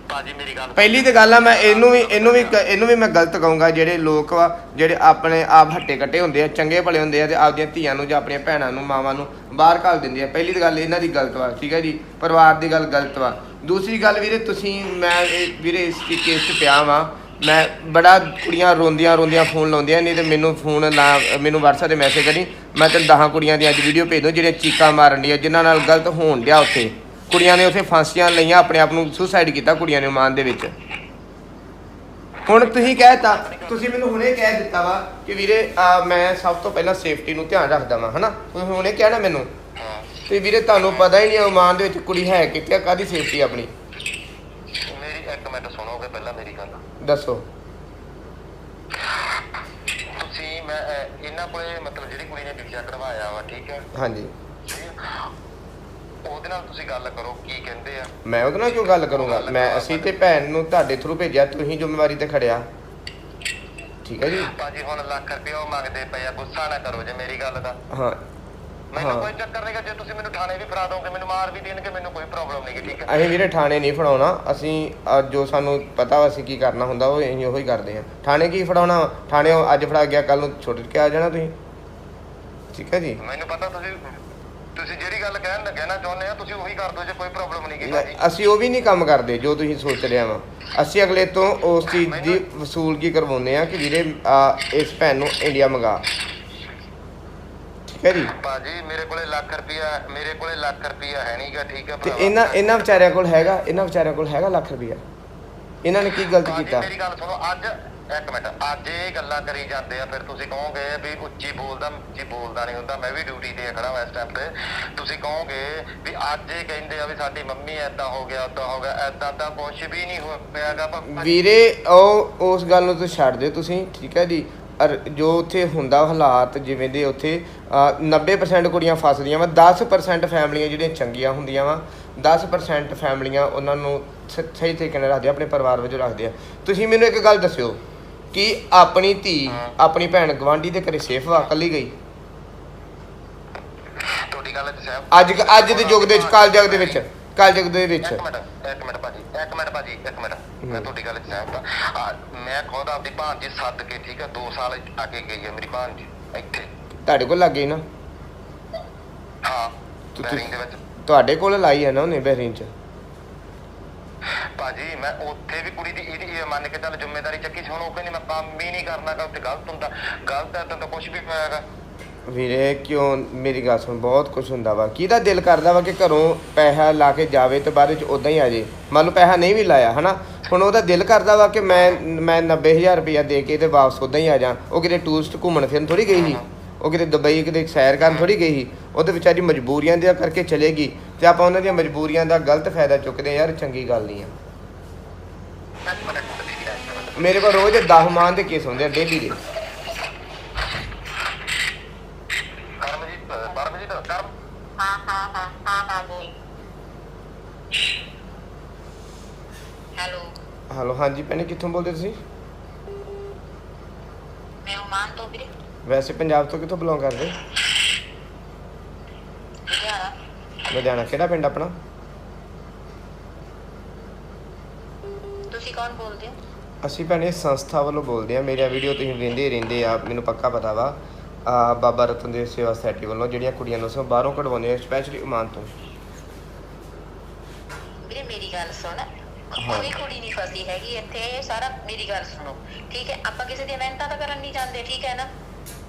ਭਾਜੀ ਮੇਰੀ ਗੱਲ ਪਹਿਲੀ ਤੇ ਗੱਲ ਆ ਮੈਂ ਇਹਨੂੰ ਵੀ ਇਹਨੂੰ ਵੀ ਕ- ਇਹਨੂੰ ਵੀ ਮੈਂ ਗਲਤ ਕਹੂੰਗਾ ਜਿਹੜੇ ਲੋਕ ਵਾ ਜਿਹੜੇ ਆਪਣੇ ਆਪ ਹੱਟੇ ਕੱਟੇ ਹੁੰਦੇ ਆ ਚੰਗੇ ਭਲੇ ਹੁੰਦੇ ਆ ਤੇ ਆਪਦੀਆਂ ਧੀਆਂ ਨੂੰ ਜਾਂ ਆਪਣੀਆਂ ਭੈਣਾਂ ਨੂੰ ਮਾਵਾਂ ਨੂੰ ਬਾਹਰ ਘੱਲ ਦਿੰਦੇ ਆ। ਪਹਿਲੀ ਤੇ ਗੱਲ ਇਹਨਾਂ ਦੀ ਗਲਤ ਵਾ ਠੀਕ ਹੈ ਜੀ? ਪਰਿਵਾਰ ਦੀ ਗੱਲ ਗਲਤ ਵਾ। ਦੂਸਰੀ ਗੱਲ ਵੀਰੇ ਤੁਸੀਂ ਮੈਂ ਇਹ ਵੀਰੇ ਇਸ ਕੇਸ 'ਚ ਪਿਆ ਵਾਂ ਮੈਂ ਬੜਾ ਕੁੜੀਆਂ ਰੋਂਦੀਆਂ ਰੋਂਦੀਆਂ ਫੋਨ ਲਾਉਂਦੀਆਂ ਨਹੀਂ ਤੇ ਮੈਨੂੰ ਫੋਨ ਲਾ ਮੈਨੂੰ WhatsApp ਤੇ ਮੈਸੇਜ ਕਰੀ। ਮੈਂ ਤੈਨੂੰ ਦਹਾਂ ਕੁੜੀਆਂ ਦੀ ਅੱਜ ਵੀਡੀਓ ਭੇਜ ਦੂੰ ਜਿਹੜੀਆਂ ਚੀਕਾਂ ਮਾਰਨ ਦੀਆਂ ਜਿਨ੍ਹਾਂ ਨਾਲ ਗਲਤ ਹੋਣ ਡਿਆ ਉੱਥੇ। ਕੁੜੀਆਂ ਨੇ ਉੱਥੇ ਫਾਂਸੀਆਂ ਲਈਆਂ ਆਪਣੇ ਆਪ ਨੂੰ ਸੁਸਾਈਡ ਕੀਤਾ ਕੁੜੀਆਂ ਨੇ ਮਾਨ ਦੇ ਵਿੱਚ। ਹੁਣ ਤੁਸੀਂ ਕਹਿਤਾ ਤੁਸੀਂ ਮੈਨੂੰ ਹੁਣੇ ਕਹਿ ਦਿੱਤਾ ਵਾ ਕਿ ਵੀਰੇ ਮੈਂ ਸਭ ਤੋਂ ਪਹਿਲਾਂ ਸੇਫਟੀ ਨੂੰ ਧਿਆਨ ਰੱਖਦਾ ਵਾਂ ਹਨਾ? ਤੁਸੀਂ ਹੁਣੇ ਕਹਿਣਾ ਮੈਨੂੰ। ਤੇ ਵੀਰੇ ਤੁਹਾਨੂੰ ਪਤਾ ਹੀ ਨਹੀਂ ਓਮਾਨ ਦੇ ਵਿੱਚ ਕੁੜੀ ਹੈ ਕਿੱਥੇ ਆ, ਕਾਹਦੀ ਸੇਫਟੀ ਆਪਣੀ? ਮੇਰੀ ਇੱਕ ਮਿੰਟ ਸੁਣੋਗੇ ਪਹਿਲਾਂ ਮੇਰੀ ਦੱਸੋ। ਤੁਸੀਂ ਮੈਂ ਅਹ, ਇਹਨਾਂ ਕੋਲੇ ਮਤਲਬ ਜਿਹੜੀ ਕੁੜੀ ਨੇ ਵੀਜ਼ਾ ਕਢਵਾਇਆ ਵਾ ਠੀਕ ਹੈ? ਹਾਂਜੀ? ਉਹਦੇ ਨਾਲ ਤੁਸੀਂ ਗੱਲ ਕਰੋ ਕੀ ਕਹਿੰਦੇ ਆ? ਮੈਂ ਉਹਦੇ ਨਾਲ ਕਿਉਂ ਗੱਲ ਕਰੂੰਗਾ? ਮੈਂ ਅਸੀਂ ਤੇ ਭੈਣ ਨੂੰ ਤੁਹਾਡੇ ਥਰੂ ਭੇਜਿਆ ਤੁਸੀਂ ਜ਼ਿੰਮੇਵਾਰੀ ਤੇ ਖੜਿਆ। ਠੀਕ ਹੈ ਜੀ? ਭਾਜੀ ਹੁਣ ਲੱਖ ਰੁਪਏ ਉਹ ਮੰਗਦੇ ਪਏ ਆ ਗੁੱਸਾ ਨਾ ਕਰੋ ਜੇ ਮੇਰੀ ਗੱਲ ਦਾ। ਹਾਂ ਮੈਨੂੰ। ਕੋਈ ਚੱਕਰ ਨਹੀਂਗਾ ਜੇ ਤੁਸੀਂ ਮੈਨੂੰ ਥਾਣੇ ਵੀ ਫੜਾ ਦੋਗੇ ਮੈਨੂੰ ਮਾਰ ਵੀ ਦੇਣਗੇ ਮੈਨੂੰ ਕੋਈ ਪ੍ਰੋਬਲਮ ਨਹੀਂਗੀ ਠੀਕ ਹੈ? ਅਸੀਂ ਵੀਰੇ ਥਾਣੇ ਨਹੀਂ ਫੜਾਉਣਾ ਅਸੀਂ ਅਹ, ਜੋ ਸਾਨੂੰ ਪਤਾ ਵਾ ਅਸੀਂ ਕੀ ਕਰਨਾ ਹੁੰਦਾ ਉਹ ਅਸੀਂ ਉਹੀ ਕਰਦੇ ਹਾਂ। ਥਾਣੇ ਕੀ ਫੜਾਉਣਾ? ਵਾ? ਥਾਣੇ ਉਹ ਅੱਜ ਫੜਾ ਗਿਆ ਕੱਲ ਨੂੰ ਛੁੱਟ ਕੇ ਆ ਜਾਣਾ ਤੁਸੀਂ। ਠੀਕ ਹੈ ਜੀ? ਮੈਨੂੰ ਪਤਾ ਤੁਸੀਂ ਤੁਸੀਂ ਜਿਹੜੀ ਗੱਲ ਕਹਿਣ ਕਹਿਣਾ ਚਾਹੁੰਦੇ ਆ ਤੁਸੀਂ ਉਹੀ ਕਰ ਦਿਓ ਜੇ ਕੋਈ ਪ੍ਰੋਬਲਮ ਅਸੀਂ ਉਹ ਵੀ ਨਹੀਂ ਕੰਮ ਕਰਦੇ ਜੋ ਤੁਸੀਂ ਸੋਚ ਰਿਹਾ ਵਾ ਅਸੀਂ ਅਗਲੇ ਤੋਂ ਉਸ ਚੀਜ਼ ਦੀ ਵਸੂਲਗੀ ਕਰਵਾਉਂਦੇ ਆ ਕਿ ਵੀਰੇ ਆ, ਇਸ ਭੈਣ ਨੂੰ ਇੰਡੀਆ ਮੰਗਾ। ਠੀਕ ਹੈ ਜੀ। ਭਾਜੀ ਮੇਰੇ ਕੋਲੇ ਲੱਖ ਰੁਪਿਆ ਮੇਰੇ ਕੋਲੇ ਲੱਖ ਰੁਪਿਆ ਹੈ ਨਹੀਂਗਾ ਠੀਕ ਹੈ ਤੇ। ਇਹਨਾਂ ਇਹਨਾਂ ਵਿਚਾਰਿਆਂ ਕੋਲ ਹੈਗਾ ਇਹਨਾਂ ਵਿਚਾਰਿਆਂ ਕੋਲ ਹੈਗਾ ਲੱਖ ਰੁਪਈਆ? ਇਹਨਾਂ ਨੇ ਕੀ ਗਲਤ ਕੀਤਾ? ਮੇਰੀ ਗੱਲ ਸੁਣੋ ਅੱਜ ਇੱਕ ਮਿੰਟ ਅੱਜ ਇਹ ਗੱਲਾਂ ਕਰੀ ਜਾਂਦੇ ਆ ਫਿਰ ਤੁਸੀਂ ਕਹੋਗੇ ਵੀ ਉੱਚੀ ਬੋਲਦਾ ਉੱਚੀ ਬੋਲਦਾ ਨਹੀਂ ਹੁੰਦਾ ਮੈਂ ਵੀ ਡਿਊਟੀ ਤੇ ਖੜਾ ਹਾਂ ਇਸ ਟਾਈਮ ਤੇ। ਤੁਸੀਂ ਕਹੋਗੇ ਵੀ ਅੱਜ ਇਹ ਕਹਿੰਦੇ ਆ ਵੀ ਸਾਡੀ ਮੰਮੀ ਐਦਾਂ ਹੋ ਗਿਆ ਉਦਾਂ ਹੋ ਗਿਆ ਐਦਾਂ ਤਾਂ ਕੁਝ ਵੀ ਨਹੀਂ ਹੋ ਪਿਆਗਾ ਵੀਰੇ ਉਹ ਉਸ ਗੱਲ ਨੂੰ ਤੁਸੀਂ ਛੱਡ ਦਿਓ ਤੁਸੀਂ ਠੀਕ ਹੈ ਜੀ। ਅਰ ਜੋ ਉੱਥੇ ਹੁੰਦਾ ਹਾਲਾਤ ਜਿਵੇਂ ਦੇ ਉੱਥੇ ਅ, 90% ਕੁੜੀਆਂ ਫਸਦੀਆਂ ਵਾ 10% ਫੈਮਲੀਆਂ ਜਿਹੜੀਆਂ ਚੰਗੀਆਂ ਹੁੰਦੀਆਂ ਵਾ 10% ਫੈਮਲੀਆਂ ਉਹਨਾਂ ਨੂੰ ਸਹੀ ਤਰੀਕੇ ਨਾਲ ਰੱਖਦੇ ਆ, ਆਪਣੇ ਪਰਿਵਾਰ ਵਜੋਂ ਰੱਖਦੇ ਆ। ਤੁਸੀਂ ਮੈਨੂੰ ਇੱਕ ਗੱਲ ਦੱਸਿਓ ਕਿ ਆਪਣੀ ਧੀ ਆਪਣੀ ਭੈਣ ਗਵਾਂਢੀ ਦੇ ਘਰੇ ਸੇਫ ਵਾ ਇਕੱਲੀ ਗਈ? ਤੁਹਾਡੀ ਗੱਲ ਤੇ ਸਹਿਬ ਅੱਜ ਅੱਜ ਦੇ ਯੁੱਗ ਦੇ ਵਿੱਚ ਕਾਲ ਜਗ ਦੇ ਵਿੱਚ। ਕਾਲ ਜਗ ਦੇ ਵਿੱਚ। ਇੱਕ ਮਿੰਟ ਇੱਕ ਮਿੰਟ ਭਾਜੀ ਇੱਕ ਮਿੰਟ ਭਾਜੀ ਇੱਕ ਮਿੰਟ। ਮੈਂ ਤੁਹਾਡੀ ਗੱਲ ਸਹਿਮਤ ਹਾਂ ਆ, ਮੈਂ ਖੁਦ ਆਪਦੀ ਭਾਂਜੀ ਸੱਦ ਕੇ ਠੀਕ ਹੈ 2 ਸਾਲ ਆ ਕੇ ਗਈ ਹੈ ਮੇਰੀ ਭਾਂਜੀ ਇੱਥੇ। ਤੁਹਾਡੇ ਕੋਲ ਲੱਗ ਨਾ? ਹਾਂ ਤੁਸੀਂ- ਬੈਰਿੰਗ ਦੇ ਵਿੱਚ। ਤੁਹਾਡੇ ਕੋਲ ਲਾਈ ਹੈ ਨਾ ਉਹਨੇ ਬਹਿਰੀਨ ਚ? ਭਾਜੀ ਮੈਂ ਉੱਥੇ ਵੀ ਕੁੜੀ ਦੀ ਇਹਦੀ ਇਹ ਮੰਨ ਕੇ ਚੱਲ ਜ਼ਿੰਮੇਵਾਰੀ ਚੱਕੀ ਸੀ ਹੁਣ ਉਹ ਕਹਿੰਦੀ ਮੈਂ ਕੰਮ ਹੀ ਨਹੀਂ ਕਰਨਾ ਗਾ ਉੱਥੇ ਗਲਤ ਹੁੰਦਾ। ਗਲਤ ਹੈ ਤਾਂ ਕੁਝ ਵੀ ਹੋਇਆਗਾ ਵੀਰੇ ਕਿਉਂ? ਮੇਰੀ ਗੱਲ ਸੁਣ ਬਹੁਤ ਕੁਝ ਹੁੰਦਾ ਵਾ। ਕਿਹਦਾ ਦਿਲ ਕਰਦਾ ਵਾ ਕਿ ਘਰੋਂ ਪੈਸਾ ਲਾ ਕੇ ਜਾਵੇ ਤੇ ਬਾਅਦ ਵਿੱਚ ਉਦਾਂ ਹੀ ਆ ਜੇ। ਮੰਨ ਲਓ ਪੈਸਾ ਨਹੀਂ ਵੀ ਲਾਇਆ ਹਨਾ? ਹੁਣ ਉਹਦਾ ਦਿਲ ਕਰਦਾ ਵਾ ਕਿ ਮੈਂ ਮੈਂ 90000 ਰੁਪਇਆ ਦੇ ਕੇ ਤੇ ਵਾਪਸ ਉਦਾਂ ਹੀ ਆ ਜਾ ਉਹ ਕਿਤੇ ਟੂਰਿਸਟ ਘੁੰਮਣ ਫਿਰਨ ਥੋੜੀ ਗਈ ਸੀ। ਉਹ ਕਿਤੇ ਦੁਬਈ ਕਿਤੇ ਸੈਰ ਕਰਨ ਥੋੜੀ ਗਈ ਸੀ। ਉਹ ਤੇ ਵਿਚਾਰੀ ਮਜਬੂਰੀਆਂ ਦੇ ਕਰਕੇ ਚਲੇਗੀ। ਤੇ ਆਪਾਂ ਉਹਨਾਂ ਦੀਆਂ ਮਜਬੂਰੀਆਂ ਦਾ ਗਲਤ ਫਾਇਦਾ ਚੁੱਕਦੇ ਆ, ਯਾਰ ਚੰਗੀ ਗੱਲ ਨਹੀਂ ਆ। ਮੇਰੇ ਕੋਲ ਰੋਜ਼ 10 ਮਾਨ ਦੇ ਕੇਸ ਹੁੰਦੇ ਆ ਡੇਲੀ ਦੇ। ਹੈਲੋ ਹਾਂਜੀ ਭੈਣੇ ਕਿੱਥੋਂ ਬੋਲਦੇ ਤੁਸੀਂ ਮੈਂ ਉਮਾਨ ਤੋਂ ਵੀਰੇ ਵੈਸੇ ਪੰਜਾਬ ਤੋਂ ਕਿੱਥੋਂ ਬਿਲੋਂਗ ਕਰਦੇ ਲੁਧਿਆਣਾ ਲੁਧਿਆਣਾ ਕਿਹੜਾ ਪਿੰਡ ਆਪਣਾ ਤੁਸੀਂ ਕੌਣ ਬੋਲਦੇ ਹੋ ਅਸੀਂ ਭੈਣੇ ਸੰਸਥਾ ਵੱਲੋਂ ਬੋਲਦੇ ਆ ਮੇਰੀਆਂ ਵੀਡੀਓ ਤੁਸੀਂ ਵੇਂਦੇ ਰਹਿੰਦੇ ਆ ਮੈਨੂੰ ਪੱਕਾ ਪਤਾ ਵਾ ਬਾਬਾ ਰਤਨ ਦੇਵ ਸੇਵਾ ਸੋਸਾਇਟੀ ਵੱਲੋਂ ਜਿਹੜੀਆਂ ਕੁੜੀਆਂ ਨੂੰ ਅਸੀਂ ਬਾਹਰੋਂ ਕਢਵਾਉਂਦੇ ਆ ਸਪੈਸ਼ਲੀ ਉਮਾਨ ਤੋਂ। ਵੀਰੇ ਮੇਰੀ ਗੱਲ ਸੁਣ। ਕੋਈ ਕੁੜੀ ਨਹੀਂ ਫਸੀ ਹੈਗੀ ਇੱਥੇ ਸਾਰਾ ਮੇਰੀ ਗੱਲ ਸੁਣੋ। ਠੀਕ ਹੈ ਆਪਾਂ ਕਿਸੇ ਦੀ ਮਿਹਨਤਾਂ ਤਾਂ ਕਰਨ ਨਹੀਂ ਜਾਂਦੇ ਠੀਕ ਹੈ ਨਾ?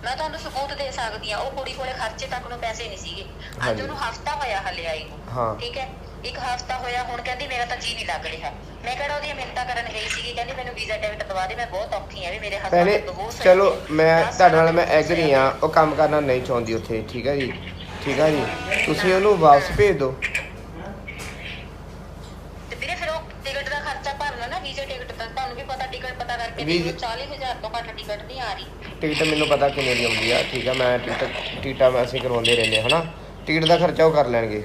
ਮੈਂ ਤੁਹਾਨੂੰ ਸਬੂਤ ਦੇ ਸਕਦੀ ਆ ਉਹ ਕੁੜੀ ਕੋਲੇ ਖਰਚੇ ਤੱਕ ਨੂੰ ਪੈਸੇ ਨਹੀਂ ਸੀਗੇ। ਅੱਜ। ਉਹਨੂੰ ਹਫਤਾ ਹੋਇਆ ਹਲੇ ਆਈ ਨੂੰ। ਠੀਕ ਹੈ ਇੱਕ ਹਫਤਾ ਹੋਇਆ ਹੁਣ ਕਹਿੰਦੀ ਮੇਰਾ ਤਾਂ ਜੀ ਨਹੀਂ ਲੱਗ ਰਿਹਾ। ਮੈਂ ਕਿਹੜਾ ਉਹਦੀਆਂ ਮਿਹਨਤਾਂ ਕਰਨ ਗਈ ਸੀਗੀ ਕਹਿੰਦੀ ਮੈਨੂੰ ਵੀਜ਼ਾ ਟਿਕਟ ਦਵਾ ਦੇ ਮੈਂ ਬਹੁਤ ਔਖੀ ਆ ਵੀ ਮੇਰੇ ਹਸਬੰਦ ਭੈਣੇ ਚਲੋ ਮੈਂ ਤੁਹਾਡੇ ਨਾਲ ਮੈਂ ਐਗਰੀ ਆ ਉਹ ਕੰਮ ਕਰਨਾ ਨਹੀਂ ਚਾਹੁੰਦੀ ਉੱਥੇ ਠੀਕ ਹੈ ਜੀ? ਠੀਕ ਹੈ ਜੀ? ਤੁਸੀਂ ਉਹਨੂੰ ਵਾਪਸ ਭੇਜ ਦਿਓ। ਤੇ ਵੀਰੇ ਫਿਰ ਉਹ ਟਿਕਟ ਦਾ ਖਰਚਾ ਭਰ ਲਓ ਨਾ ਵੀਜ਼ਾ ਟਿਕਟ ਦਾ। ਤੁਹਾਨੂੰ ਵੀ ਪਤਾ ਟਿਕਟ ਪਤਾ ਕਰਕੇ ਵੀਜ਼ੇ 40000 ਤੋਂ ਘੱਟ ਟਿਕਟ ਨਹੀਂ ਆ ਰਹੀ। ਟਿਕਟ ਮੈਨੂੰ ਪਤਾ ਕਿੰਨੇ ਦੀ ਆਉਂਦੀ ਆ ਠੀਕ ਆ ਮੈਂ ਟਿਕਟ ਟਿਕਟਾਂ ਅਸੀਂ ਕਰਵਾਉਂਦੇ ਰਹਿੰਦੇ ਹਾਂ, ਹਨਾ? ਟਿਕਟ ਦਾ ਖਰਚਾ ਉਹ ਕਰ ਲੈਣਗੇ।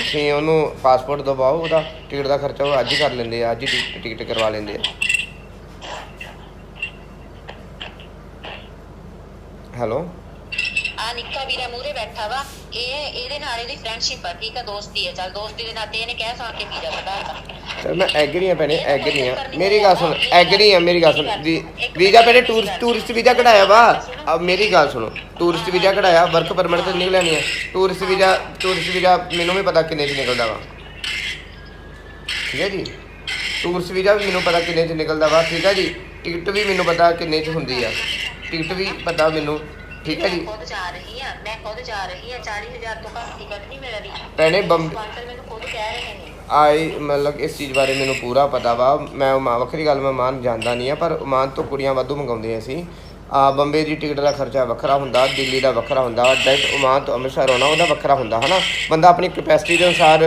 ਤੁਸੀਂ ਉਹਨੂੰ ਪਾਸਪੋਰਟ ਦਵਾਓ ਉਹਦਾ ਟਿਕਟ ਦਾ ਖਰਚਾ ਉਹ ਅੱਜ ਹੀ ਕਰ ਲੈਂਦੇ ਆ, ਅੱਜ ਹੀ ਟਿਕ- ਟਿਕਟ ਕਰਵਾ ਲੈਂਦੇ ਆ। ਹੈਲੋ? ਆ ਨਿੱਕਾ ਵੀਰਾ ਮੂਰੇ ਬੈਠਾ ਵਾ, ਇਹ, ਇਹਦੇ ਨਾਲ ਇਹਦੀ ਫਰੈਂਡਸ਼ਿਪ ਆ, ਠੀਕ ਆ, ਦੋਸਤੀ ਹੈ ਚੱਲ ਦੋਸਤੀ ਦੇ ਨਾਤੇ ਇਹਨੇ ਕਹਿ ਸੁਣ ਕੇ ਵੀਜ਼ਾ ਕਢਾਤਾ ਚਲ ਮੈਂ ਐਗਰੀ ਆ ਭੈਣੇ ਐਗਰੀ ਆ ਮੇਰੀ ਗੱਲ ਸੁਣ ਐਗਰੀ ਆ ਮੇਰੀ ਗੱਲ ਸੁਣ। ਵੀ- ਵੀਜ਼ਾ ਭੈਣੇ ਟੂਰਿਸਟ ਟੂਰਿਸਟ ਵੀਜ਼ਾ ਕਢਾਇਆ ਵਾ। ਆ ਮੇਰੀ ਗੱਲ ਸੁਣੋ ਟੂਰਿਸਟ ਵੀਜ਼ਾ ਕਢਾਇਆ ਵਰਕ ਪਰਮਿਟ ਤੇ ਨਿਕਲਿਆ ਨਹੀਂ ਹੈ ਟੂਰਿਸਟ ਵੀਜ਼ਾ ਟੂਰਿਸਟ ਵੀਜ਼ਾ ਮੈਨੂੰ ਵੀ ਪਤਾ ਕਿੰਨੇ ਚ ਨਿਕਲਦਾ ਵਾ। ਠੀਕ ਹੈ ਜੀ? ਟੂਰਿਸਟ ਵੀਜ਼ਾ ਵੀ ਮੈਨੂੰ ਪਤਾ ਕਿੰਨੇ ਚ ਨਿਕਲਦਾ ਵਾ ਠੀਕ ਹੈ ਜੀ? ਟਿਕਟ ਵੀ ਮੈਨੂੰ ਪਤਾ ਕਿੰਨੇ ਚ ਹੁੰਦੀ ਆ। ਟਿਕਟ ਵੀ ਪਤਾ ਮੈਨੂੰ ਠੀਕ ਹੈ ਜੀ? ਮੈਂ ਖੁਦ ਜਾ ਰਹੀ ਆ ਮੈਂ ਖੁਦ ਜਾ ਰਹੀ ਆ 40000 ਤੋਂ ਘੱਟ ਟਿਕਟ ਨਹੀਂ ਮਿਲ ਰਹੀ ਭੈਣੇ ਬੰਬ ਸਪਾਂਸਰ ਮੈਨੂੰ ਖੁਦ ਕਹਿ ਰਹੇ ਨੇ ਆਈ ਮਤਲਬ ਇਸ ਚੀਜ਼ ਬਾਰੇ ਮੈਨੂੰ ਪੂਰਾ ਪਤਾ ਵਾ। ਮੈਂ ਉਹ ਮਾਂ ਵੱਖਰੀ ਗੱਲ ਮੈਂ ਮਾਨ ਜਾਣਦਾ ਨਹੀਂ ਆ ਪਰ ਮਾਨ ਤੋਂ ਕੁੜੀਆਂ ਵਾਧੂ ਮੰਗਾਉਂਦੇ ਆ ਅਸੀਂ। ਆ ਬੰਬੇ ਦੀ ਟਿਕਟ ਦਾ ਖਰਚਾ ਵੱਖਰਾ ਹੁੰਦਾ ਦਿੱਲੀ ਦਾ ਵੱਖਰਾ ਹੁੰਦਾ ਡਾਇਰੈਕਟ ਉਮਾਨ ਤੋਂ ਅੰਮ੍ਰਿਤਸਰ ਆਉਣਾ ਉਹਦਾ ਵੱਖਰਾ ਹੁੰਦਾ ਹਨਾ? ਬੰਦਾ ਆਪਣੀ ਕੈਪੈਸਿਟੀ ਦੇ ਅਨੁਸਾਰ